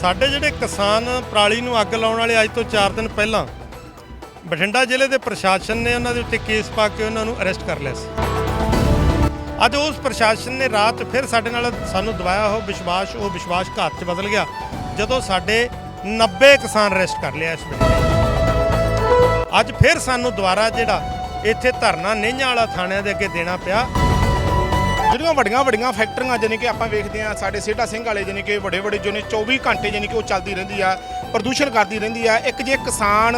ਸਾਡੇ ਜਿਹੜੇ ਕਿਸਾਨ ਪਰਾਲੀ ਨੂੰ ਅੱਗ ਲਾਉਣ ਵਾਲੇ ਅੱਜ ਤੋਂ 4 ਦਿਨ ਪਹਿਲਾਂ ਬਠਿੰਡਾ ਜ਼ਿਲ੍ਹੇ ਦੇ ਪ੍ਰਸ਼ਾਸਨ ਨੇ ਉਹਨਾਂ ਦੇ ਉੱਤੇ ਕੇਸ ਪਾ ਕੇ ਉਹਨਾਂ ਨੂੰ ਅਰੈਸਟ ਕਰ ਲਿਆ ਸੀ। ਅੱਜ ਉਸ ਪ੍ਰਸ਼ਾਸਨ ਨੇ ਰਾਤ ਫਿਰ ਸਾਡੇ ਨਾਲ ਸਾਨੂੰ ਦਵਾਇਆ, ਉਹ ਵਿਸ਼ਵਾਸ ਉਹ ਵਿਸ਼ਵਾਸ ਘਾਤ 'ਚ ਬਦਲ ਗਿਆ, ਜਦੋਂ ਸਾਡੇ 90 ਕਿਸਾਨ ਅਰੈਸਟ ਕਰ ਲਿਆ ਇਸ ਵੇਲੇ। ਅੱਜ ਫਿਰ ਸਾਨੂੰ ਦੁਬਾਰਾ ਜਿਹੜਾ ਇੱਥੇ ਧਰਨਾ ਨੇਈਆਂ ਵਾਲਾ ਥਾਣਿਆਂ ਦੇ ਅੱਗੇ ਦੇਣਾ ਪਿਆ। ਜਿਹੜੀਆਂ ਵੱਡੀਆਂ ਵੱਡੀਆਂ ਫੈਕਟਰੀਆਂ ਜਾਨੀ ਕਿ ਆਪਾਂ ਵੇਖਦੇ ਆ ਸਾਡੇ ਸੇਠਾ ਸਿੰਘ ਵਾਲੇ ਜਾਨੀ ਕਿ ਵੱਡੇ ਵੱਡੇ ਜੋ ਨੇ 24 ਘੰਟੇ ਜਾਨੀ ਕਿ ਉਹ ਚੱਲਦੀ ਰਹਿੰਦੀ ਆ, ਪ੍ਰਦੂਸ਼ਣ ਕਰਦੀ ਰਹਿੰਦੀ ਆ। ਇੱਕ ਜੇ ਕਿਸਾਨ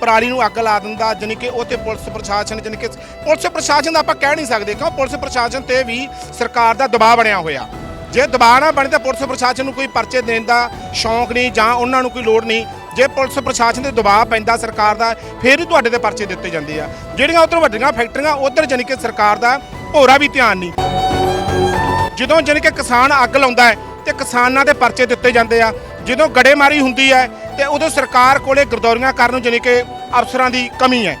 ਪਰਾਲੀ ਨੂੰ ਅੱਗ ਲਾ ਦਿੰਦਾ ਜਾਨੀ ਕਿ ਉਹ ਤੇ ਪੁਲਿਸ ਪ੍ਰਸ਼ਾਸਨ ਜਾਨੀ ਕਿ ਪੁਲਿਸ ਪ੍ਰਸ਼ਾਸਨ ਦਾ ਆਪਾਂ ਕਹਿ ਨਹੀਂ ਸਕਦੇ, ਕਿਉਂ? ਪੁਲਿਸ ਪ੍ਰਸ਼ਾਸਨ ਤੇ ਵੀ ਸਰਕਾਰ ਦਾ ਦਬਾਅ ਬਣਿਆ ਹੋਇਆ। ਜੇ ਦਬਾਅ ਨਾ ਬਣੇ ਤਾਂ ਪੁਲਿਸ ਪ੍ਰਸ਼ਾਸਨ ਨੂੰ ਕੋਈ ਪਰਚੇ ਦੇਣ ਦਾ ਸ਼ੌਂਕ ਨਹੀਂ ਜਾਂ ਉਹਨਾਂ ਨੂੰ ਕੋਈ ਲੋੜ ਨਹੀਂ। ਜੇ ਪੁਲਿਸ ਪ੍ਰਸ਼ਾਸਨ ਤੇ ਦਬਾਅ ਪੈਂਦਾ ਸਰਕਾਰ ਦਾ, ਫਿਰ ਹੀ ਤੁਹਾਡੇ ਤੇ ਪਰਚੇ ਦਿੱਤੇ ਜਾਂਦੇ ਆ। ਜਿਹੜੀਆਂ ਉਧਰ ਵੱਡੀਆਂ ਫੈਕਟਰੀਆਂ, ਉਧਰ ਜਾਨੀ ਕਿ ਸਰਕਾਰ ਦਾ ਭੋਰਾ ਵੀ ਧਿਆਨ ਨਹੀਂ। ਜਦੋਂ ਜਾਣੀ ਕਿ ਕਿਸਾਨ ਅੱਗ ਲਾਉਂਦਾ ਹੈ ਤੇ ਕਿਸਾਨਾਂ ਦੇ ਪਰਚੇ ਦਿੱਤੇ ਜਾਂਦੇ ਆ, ਜਦੋਂ ਗੜੇਮਾਰੀ ਹੁੰਦੀ ਹੈ ਤੇ ਉਦੋਂ ਸਰਕਾਰ ਕੋਲੇ ਗਰਦੌਰੀਆਂ ਕਰਨ ਨੂੰ ਜਾਣੀ ਕਿ ਅਫਸਰਾਂ ਦੀ ਕਮੀ ਹੈ।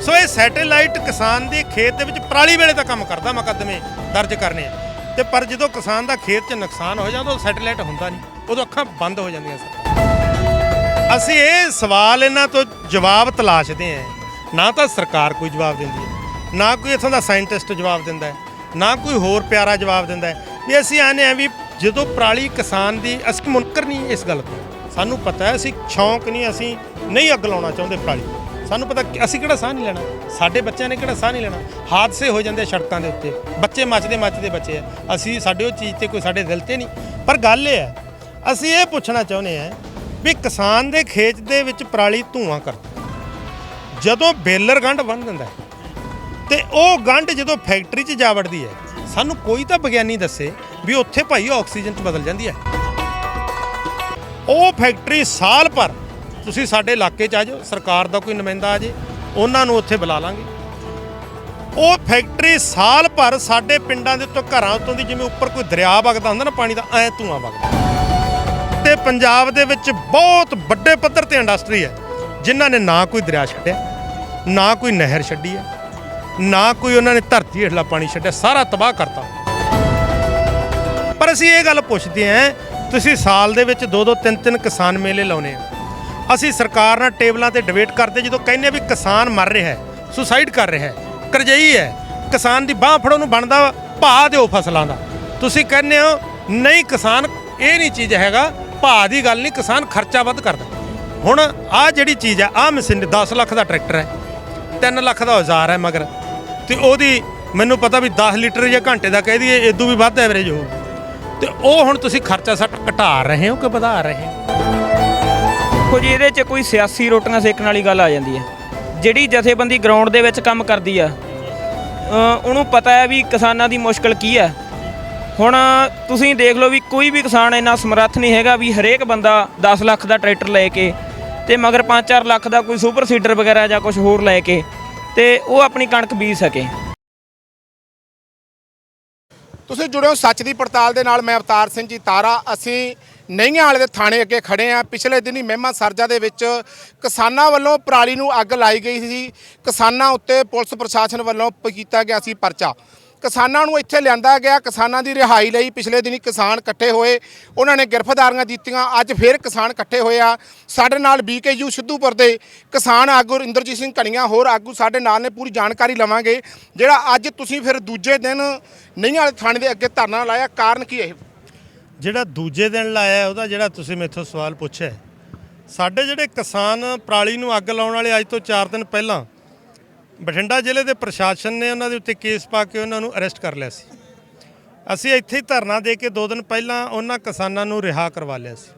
ਸੋ ਇਹ ਸੈਟੇਲਾਈਟ ਕਿਸਾਨ ਦੇ ਖੇਤ ਦੇ ਵਿੱਚ ਪਰਾਲੀ ਵੇਲੇ ਤਾਂ ਕੰਮ ਕਰਦਾ ਮੁਕੱਦਮੇ ਦਰਜ ਕਰਨੇ। ਆ ਤੇ ਪਰ ਜਦੋਂ ਕਿਸਾਨ ਦਾ ਖੇਤ 'ਚ ਨੁਕਸਾਨ ਹੋ ਜਾਂਦਾ ਉਹ ਸੈਟੇਲਾਈਟ ਹੁੰਦਾ ਨਹੀਂ। ਉਦੋਂ ਅੱਖਾਂ ਬੰਦ ਹੋ ਜਾਂਦੀਆਂ ਸਰ ਅਸੀਂ ਇਹ ਸਵਾਲ ਇਹਨਾਂ ਤੋਂ ਜਵਾਬ ਤਲਾਸ਼ਦੇ ਆਂ ਨਾ ਤਾਂ ਸਰਕਾਰ ਕੋਈ ਜਵਾਬ ਦਿੰਦੀ ਹੈ। ਨਾ ਕੋਈ ਇਥੋਂ ਦਾ ਸਾਇੰਟਿਸਟ ਜਵਾਬ ਦਿੰਦਾ ਹੈ ਨਾ ਕੋਈ ਹੋਰ ਪਿਆਰਾ ਜਵਾਬ ਦਿੰਦਾ ਹੈ। ਵੀ ਅਸੀਂ ਆਨੇ ਆ ਵੀ ਜਦੋਂ ਪਰਾਲੀ ਕਿਸਾਨ ਦੀ ਅਸੀਂ ਮੁਨਕਰ ਨਹੀਂ ਇਸ ਗੱਲ ਤੋਂ। ਸਾਨੂੰ ਪਤਾ ਹੈ ਅਸੀਂ ਸ਼ੌਂਕ ਨਹੀਂ ਅਸੀਂ ਨਹੀਂ ਅੱਗ ਲਾਉਣਾ ਚਾਹੁੰਦੇ ਪਰਾਲੀ ਸਾਨੂੰ ਪਤਾ ਕਿ ਅਸੀਂ ਕਿਹੜਾ ਸਾਹ ਨਹੀਂ ਲੈਣਾ। ਸਾਡੇ ਬੱਚਿਆਂ ਨੇ ਕਿਹੜਾ ਸਾਹ ਨਹੀਂ ਲੈਣਾ। ਹਾਦਸੇ ਹੋ ਜਾਂਦੇ ਸੜਕਾਂ ਦੇ ਉੱਤੇ। ਬੱਚੇ ਮੱਚਦੇ ਮੱਚਦੇ ਬੱਚੇ ਆ। ਅਸੀਂ ਸਾਡੇ ਉਹ ਚੀਜ਼ ਤੇ ਕੋਈ ਸਾਡੇ ਦਿਲ ਤੇ ਨਹੀਂ। ਪਰ ਗੱਲ ਇਹ ਹੈ ਅਸੀਂ ਇਹ ਪੁੱਛਣਾ ਚਾਹੁੰਦੇ ਆ ਵੀ ਕਿਸਾਨ ਦੇ ਖੇਤ ਦੇ ਵਿੱਚ ਪਰਾਲੀ ਧੂਆਂ ਕਰਦਾ। ਜਦੋਂ ਬੇਲਰ ਗੰਢ ਬੰਨ ਦਿੰਦਾ ਹੈ, ਤੇ ਉਹ ਗੰਢ ਜਦੋਂ ਫੈਕਟਰੀ 'ਚ ਜਾ ਵੜਦੀ ਹੈ, ਸਾਨੂੰ ਕੋਈ ਤਾਂ ਵਿਗਿਆਨੀ ਦੱਸੇ ਵੀ ਉੱਥੇ ਭਾਈ ਆਕਸੀਜਨ 'ਚ ਬਦਲ ਜਾਂਦੀ ਹੈ। ਉਹ ਫੈਕਟਰੀ ਸਾਲ ਭਰ ਤੁਸੀਂ ਸਾਡੇ ਇਲਾਕੇ 'ਚ ਆ ਜਾਓ, ਸਰਕਾਰ ਦਾ ਕੋਈ ਨੁਮਾਇੰਦਾ ਆ ਜੇ, ਉਹਨਾਂ ਨੂੰ ਉੱਥੇ ਬੁਲਾ ਲਾਂਗੇ। ਉਹ ਫੈਕਟਰੀ ਸਾਲ ਭਰ ਸਾਡੇ ਪਿੰਡਾਂ ਦੇ ਉੱਤੋਂ ਘਰਾਂ ਉੱਤੋਂ ਦੀ ਜਿਵੇਂ ਉੱਪਰ ਕੋਈ ਦਰਿਆ ਵਗਦਾ ਹੁੰਦਾ ਨਾ ਪਾਣੀ ਦਾ, ਐ ਧੂਆਂ ਵਗਦਾ। ਤੇ ਪੰਜਾਬ ਦੇ ਵਿੱਚ ਬਹੁਤ ਵੱਡੇ ਪੱਧਰ ਤੇ ਇੰਡਸਟਰੀ ਹੈ, ਜਿਨ੍ਹਾਂ ਨੇ ਨਾ ਕੋਈ ਦਰਿਆ ਛੱਡਿਆ, ਨਾ ਕੋਈ ਨਹਿਰ ਛੱਡੀ ਹੈ। ਨਾ ਕੋਈ ਉਹਨਾਂ ਨੇ ਧਰਤੀ ਹੇਠਲਾ ਪਾਣੀ ਛੱਡਿਆ, ਸਾਰਾ ਤਬਾਹ ਕਰਤਾ। ਪਰ ਅਸੀਂ ਇਹ ਗੱਲ ਪੁੱਛਦੇ ਆਂ ਤੁਸੀਂ ਸਾਲ ਦੇ ਵਿੱਚ ਦੋ ਦੋ ਤਿੰਨ ਤਿੰਨ ਕਿਸਾਨ ਮੇਲੇ ਲਾਉਨੇ ਆ ਅਸੀਂ ਸਰਕਾਰ ਨਾਲ ਟੇਬਲਾਂ ਤੇ ਡਿਬੇਟ ਕਰਦੇ, ਜਦੋਂ ਕਹਿੰਦੇ ਆ ਵੀ ਕਿਸਾਨ ਮਰ ਰਿਹਾ ਹੈ, ਸੁਸਾਈਡ ਕਰ ਰਿਹਾ ਹੈ, ਕਰਜਈ ਹੈ, ਕਿਸਾਨ ਦੀ ਬਾਹ ਫੜੋ ਨੂੰ ਬਣਦਾ ਭਾਅ ਦਿਓ ਫਸਲਾਂ ਦਾ। ਤੁਸੀਂ ਕਹਿੰਦੇ ਹੋ, ਨਹੀਂ ਕਿਸਾਨ, ਇਹ ਨਹੀਂ ਚੀਜ਼ ਹੈਗਾ, ਭਾਅ ਦੀ ਗੱਲ ਨਹੀਂ, ਕਿਸਾਨ ਖਰਚਾ ਵੱਧ ਕਰਦਾ। ਹੁਣ ਆਹ ਜਿਹੜੀ ਚੀਜ਼ ਹੈ, ਆਹ ਮਸ਼ੀਨ 10 ਲੱਖ ਦਾ ਟਰੈਕਟਰ ਹੈ 3 ਲੱਖ ਦਾ ਔਜ਼ਾਰ ਹੈ ਮਗਰ। ਤੇ ਉਹਦੀ ਮੈਨੂੰ ਪਤਾ ਵੀ 10 ਲੀਟਰ ਜਾਂ ਘੰਟੇ ਦਾ ਕਹਿ ਦਈਏ ਇਦੋਂ ਵੀ ਵੱਧ ਐਵਰੇਜ ਹੋਊ। ਤੇ ਉਹ ਹੁਣ ਤੁਸੀਂ ਖਰਚਾ ਸੱਟ ਘਟਾ ਰਹੇ ਹੋ ਕਿ ਵਧਾ ਰਹੇ ਹੋ? ਦੇਖੋ ਜੀ ਇਹਦੇ 'ਚ ਕੋਈ ਸਿਆਸੀ ਰੋਟੀਆਂ ਸੇਕਣ ਵਾਲੀ ਗੱਲ ਆ ਜਾਂਦੀ ਹੈ। ਜਿਹੜੀ ਜਥੇਬੰਦੀ ਗਰਾਊਂਡ ਦੇ ਵਿੱਚ ਕੰਮ ਕਰਦੀ ਆ ਅ, ਉਹਨੂੰ ਪਤਾ ਹੈ ਵੀ ਕਿਸਾਨਾਂ ਦੀ ਮੁਸ਼ਕਲ ਕੀ ਹੈ। ਹੁਣ ਤੁਸੀਂ ਦੇਖ ਲਓ ਵੀ ਕੋਈ ਵੀ ਕਿਸਾਨ ਇੰਨਾ ਸਮਰੱਥ ਨਹੀਂ ਹੈਗਾ ਵੀ ਹਰੇਕ ਬੰਦਾ 10 ਲੱਖ ਦਾ ਟਰੈਕਟਰ ਲੈ ਕੇ ਤੇ ਮਗਰ 5-4 ਲੱਖ ਦਾ ਕੋਈ ਸੁਪਰ ਸੀਡਰ ਵਗੈਰਾ ਜਾਂ ਕੁਝ ਹੋਰ ਲੈ ਕੇ ਤੇ ਉਹ ਆਪਣੀ ਕਣਕ ਬੀਜ ਸਕੇ। ਤੁਸੀਂ ਜੁੜਿਓ ਸੱਚ ਦੀ ਪੜਤਾਲ ਦੇ ਨਾਲ, ਮੈਂ ਅਵਤਾਰ ਸਿੰਘ ਜੀ ਤਾਰਾ। ਅਸੀਂ ਨਈਆਂ ਵਾਲੇ ਦੇ ਥਾਣੇ ਅੱਗੇ ਖੜੇ ਆ। ਪਿਛਲੇ ਦਿਨੀ ਮਹਿਮਾ ਸਰਜਾ ਦੇ ਵਿੱਚ ਕਿਸਾਨਾਂ ਵੱਲੋਂ ਪਰਾਲੀ ਨੂੰ ਅੱਗ ਲਾਈ ਗਈ ਸੀ। ਕਿਸਾਨਾਂ ਉੱਤੇ ਪੁਲਿਸ ਪ੍ਰਸ਼ਾਸਨ ਵੱਲੋਂ ਕੀਤਾ ਗਿਆ ਸੀ ਪਰਚਾ। ਕਿਸਾਨਾਂ ਨੂੰ ਇੱਥੇ ਲਿਆਂਦਾ ਗਿਆ, ਕਿਸਾਨਾਂ ਦੀ ਰਿਹਾਈ ਲਈ ਪਿਛਲੇ ਦਿਨੀ ਕਿਸਾਨ ਇਕੱਠੇ ਹੋਏ, ਉਹਨਾਂ ਨੇ ਗ੍ਰਿਫਤਾਰੀਆਂ ਦਿੱਤੀਆਂ, ਅੱਜ ਫੇਰ ਕਿਸਾਨ ਇਕੱਠੇ ਹੋਏ ਆ। ਸਾਡੇ ਨਾਲ ਬੀਕੇਯੂ ਸਿੱਧੂਪੁਰ ਦੇ ਕਿਸਾਨ ਆਗੂ ਇੰਦਰਜੀਤ ਸਿੰਘ ਕਣੀਆਂ ਹੋਰ ਆਗੂ ਸਾਡੇ ਨਾਲ ਨੇ, ਪੂਰੀ ਜਾਣਕਾਰੀ ਲਵਾਂਗੇ, ਜਿਹੜਾ ਅੱਜ ਤੁਸੀਂ ਫਿਰ ਦੂਜੇ ਦਿਨ ਨਹੀਂ ਵਾਲੇ ਥਾਣੇ ਦੇ ਅੱਗੇ ਧਰਨਾ ਲਾਇਆ, ਕਾਰਨ ਕੀ ਇਹ? ਜਿਹੜਾ ਦੂਜੇ ਦਿਨ ਲਾਇਆ ਉਹਦਾ ਜਿਹੜਾ ਤੁਸੀਂ ਮੇਥੋਂ ਸਵਾਲ ਪੁੱਛਿਆ ਸਾਡੇ ਜਿਹੜੇ ਕਿਸਾਨ ਪਰਾਲੀ ਨੂੰ ਅੱਗ ਲਾਉਣ ਵਾਲੇ ਅੱਜ ਤੋਂ 4 ਦਿਨ ਪਹਿਲਾਂ ਬਠਿੰਡਾ ਜ਼ਿਲ੍ਹੇ ਦੇ ਪ੍ਰਸ਼ਾਸਨ ਨੇ ਉਹਨਾਂ ਦੇ ਉੱਤੇ ਕੇਸ ਪਾ ਕੇ ਉਹਨਾਂ ਨੂੰ ਅਰੈਸਟ ਕਰ ਲਿਆ ਸੀ। ਅਸੀਂ ਇੱਥੇ ਹੀ ਧਰਨਾ ਦੇ ਕੇ 2 ਦਿਨ ਪਹਿਲਾਂ ਉਹਨਾਂ ਕਿਸਾਨਾਂ ਨੂੰ ਰਿਹਾ ਕਰਵਾ ਲਿਆ ਸੀ।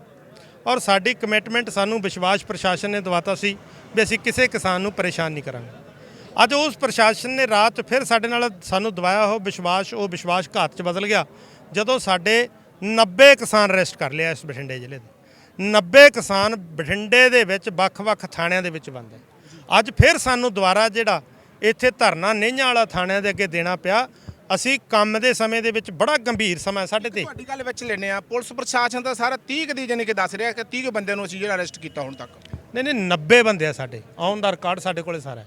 ਔਰ ਸਾਡੀ ਕਮਿਟਮੈਂਟ ਸਾਨੂੰ ਵਿਸ਼ਵਾਸ ਪ੍ਰਸ਼ਾਸਨ ਨੇ ਦਵਾਤਾ ਸੀ ਵੀ ਅਸੀਂ ਕਿਸੇ ਕਿਸਾਨ ਨੂੰ ਪਰੇਸ਼ਾਨ ਨਹੀਂ ਕਰਾਂਗੇ। ਅੱਜ ਉਸ ਪ੍ਰਸ਼ਾਸਨ ਨੇ ਰਾਤ ਫਿਰ ਸਾਡੇ ਨਾਲ ਸਾਨੂੰ ਦਵਾਇਆ ਉਹ ਵਿਸ਼ਵਾਸ ਉਹ ਵਿਸ਼ਵਾਸ ਘਾਤ 'ਚ ਬਦਲ ਗਿਆ ਜਦੋਂ ਸਾਡੇ 90 ਕਿਸਾਨ ਅਰੈਸਟ ਕਰ ਲਿਆ ਇਸ ਬਠਿੰਡੇ ਜ਼ਿਲ੍ਹੇ ਦੇ। 90 ਕਿਸਾਨ ਬਠਿੰਡੇ ਦੇ ਵਿੱਚ ਵੱਖ-ਵੱਖ ਥਾਣਿਆਂ ਦੇ ਵਿੱਚ ਬੰਦ ਹੈ ਅੱਜ ਫਿਰ ਸਾਨੂੰ ਦੁਬਾਰਾ ਜਿਹੜਾ ਇੱਥੇ ਧਰਨਾ ਨੇਈਆਂ ਵਾਲਾ ਥਾਣਿਆਂ ਦੇ ਅੱਗੇ ਦੇਣਾ ਪਿਆ। ਅਸੀਂ ਕੰਮ ਦੇ ਸਮੇਂ ਦੇ ਵਿੱਚ ਬੜਾ ਗੰਭੀਰ ਸਮਾਂ ਸਾਡੇ ਤੇ। ਤੁਹਾਡੀ ਗੱਲ ਵਿੱਚ ਲੈਨੇ ਆ ਪੁਲਿਸ ਪ੍ਰਸ਼ਾਸਨ ਦਾ ਸਾਰਾ 30 ਕੁ ਦੀ ਜਾਨੀ ਕਿ ਦੱਸ ਰਿਹਾ ਕਿ 30 ਕੁ ਬੰਦਿਆਂ ਨੂੰ ਅਸੀਂ ਜਿਹੜਾ ਅਰੈਸਟ ਕੀਤਾ ਹੁਣ ਤੱਕ। ਨਹੀਂ ਨਹੀਂ 90 ਬੰਦੇ ਆ ਸਾਡੇ। ਔਨ ਦਾ ਰਿਕਾਰਡ ਸਾਡੇ ਕੋਲੇ ਸਾਰਾ। ਹੈ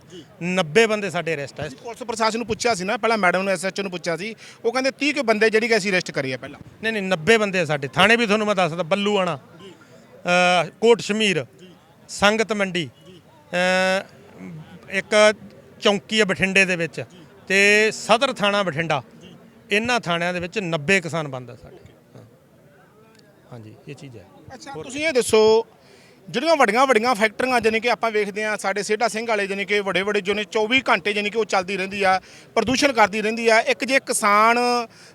90 ਬੰਦੇ ਸਾਡੇ ਅਰੈਸਟ ਹੈ ਪੁਲਿਸ ਪ੍ਰਸ਼ਾਸਨ ਨੂੰ ਪੁੱਛਿਆ ਸੀ ਨਾ ਪਹਿਲਾਂ ਮੈਡਮ ਨੂੰ ਐਸਐਚਓ ਨੂੰ ਪੁੱਛਿਆ ਸੀ। ਉਹ ਕਹਿੰਦੇ 30 ਕੇ ਬੰਦੇ ਜਿਹੜੀ ਕਿ ਅਸੀਂ ਅਰੈਸਟ ਕਰੀਏ ਪਹਿਲਾਂ। ਨਹੀਂ ਨਹੀਂ 90 ਬੰਦੇ ਆ ਸਾਡੇ। ਥਾਣੇ ਵੀ ਤੁਹਾਨੂੰ ਮੈਂ ਦੱਸਦਾ ਬੱਲੂ ਆਣਾ ਅ, ਕੋਟ ਸ਼ਮੀਰ ਸੰਗਤ ਮੰਡੀ ਅ, ਇੱਕ ਚੌਂਕੀ ਹੈ ਬਠਿੰਡੇ ਦੇ ਵਿੱਚ ਤੇ ਸਦਰ ਥਾਣਾ ਬਠਿੰਡਾ। ਇਹਨਾਂ ਥਾਣਿਆਂ ਦੇ ਵਿੱਚ 90 ਕਿਸਾਨ ਬੰਦ ਆ ਸਾਡੇ। ਹਾਂਜੀ ਇਹ ਚੀਜ਼ ਹੈ। ਅੱਛਾ ਤੁਸੀਂ ਇਹ ਦੱਸੋ ਜਿਹੜੀਆਂ ਵੱਡੀਆਂ ਵੱਡੀਆਂ ਫੈਕਟਰੀਆਂ ਜਾਨੀ ਕਿ ਆਪਾਂ ਵੇਖਦੇ ਆ ਸਾਡੇ ਸੇਠਾ ਸਿੰਘ ਵਾਲੇ ਜਾਨੀ ਕਿ ਵੱਡੇ ਵੱਡੇ ਜੋ ਨੇ 24 ਘੰਟੇ ਜਾਨੀ ਕਿ ਉਹ ਚੱਲਦੀ ਰਹਿੰਦੀ ਆ ਪ੍ਰਦੂਸ਼ਣ ਕਰਦੀ ਰਹਿੰਦੀ ਆ ਇੱਕ ਜੇ ਕਿਸਾਨ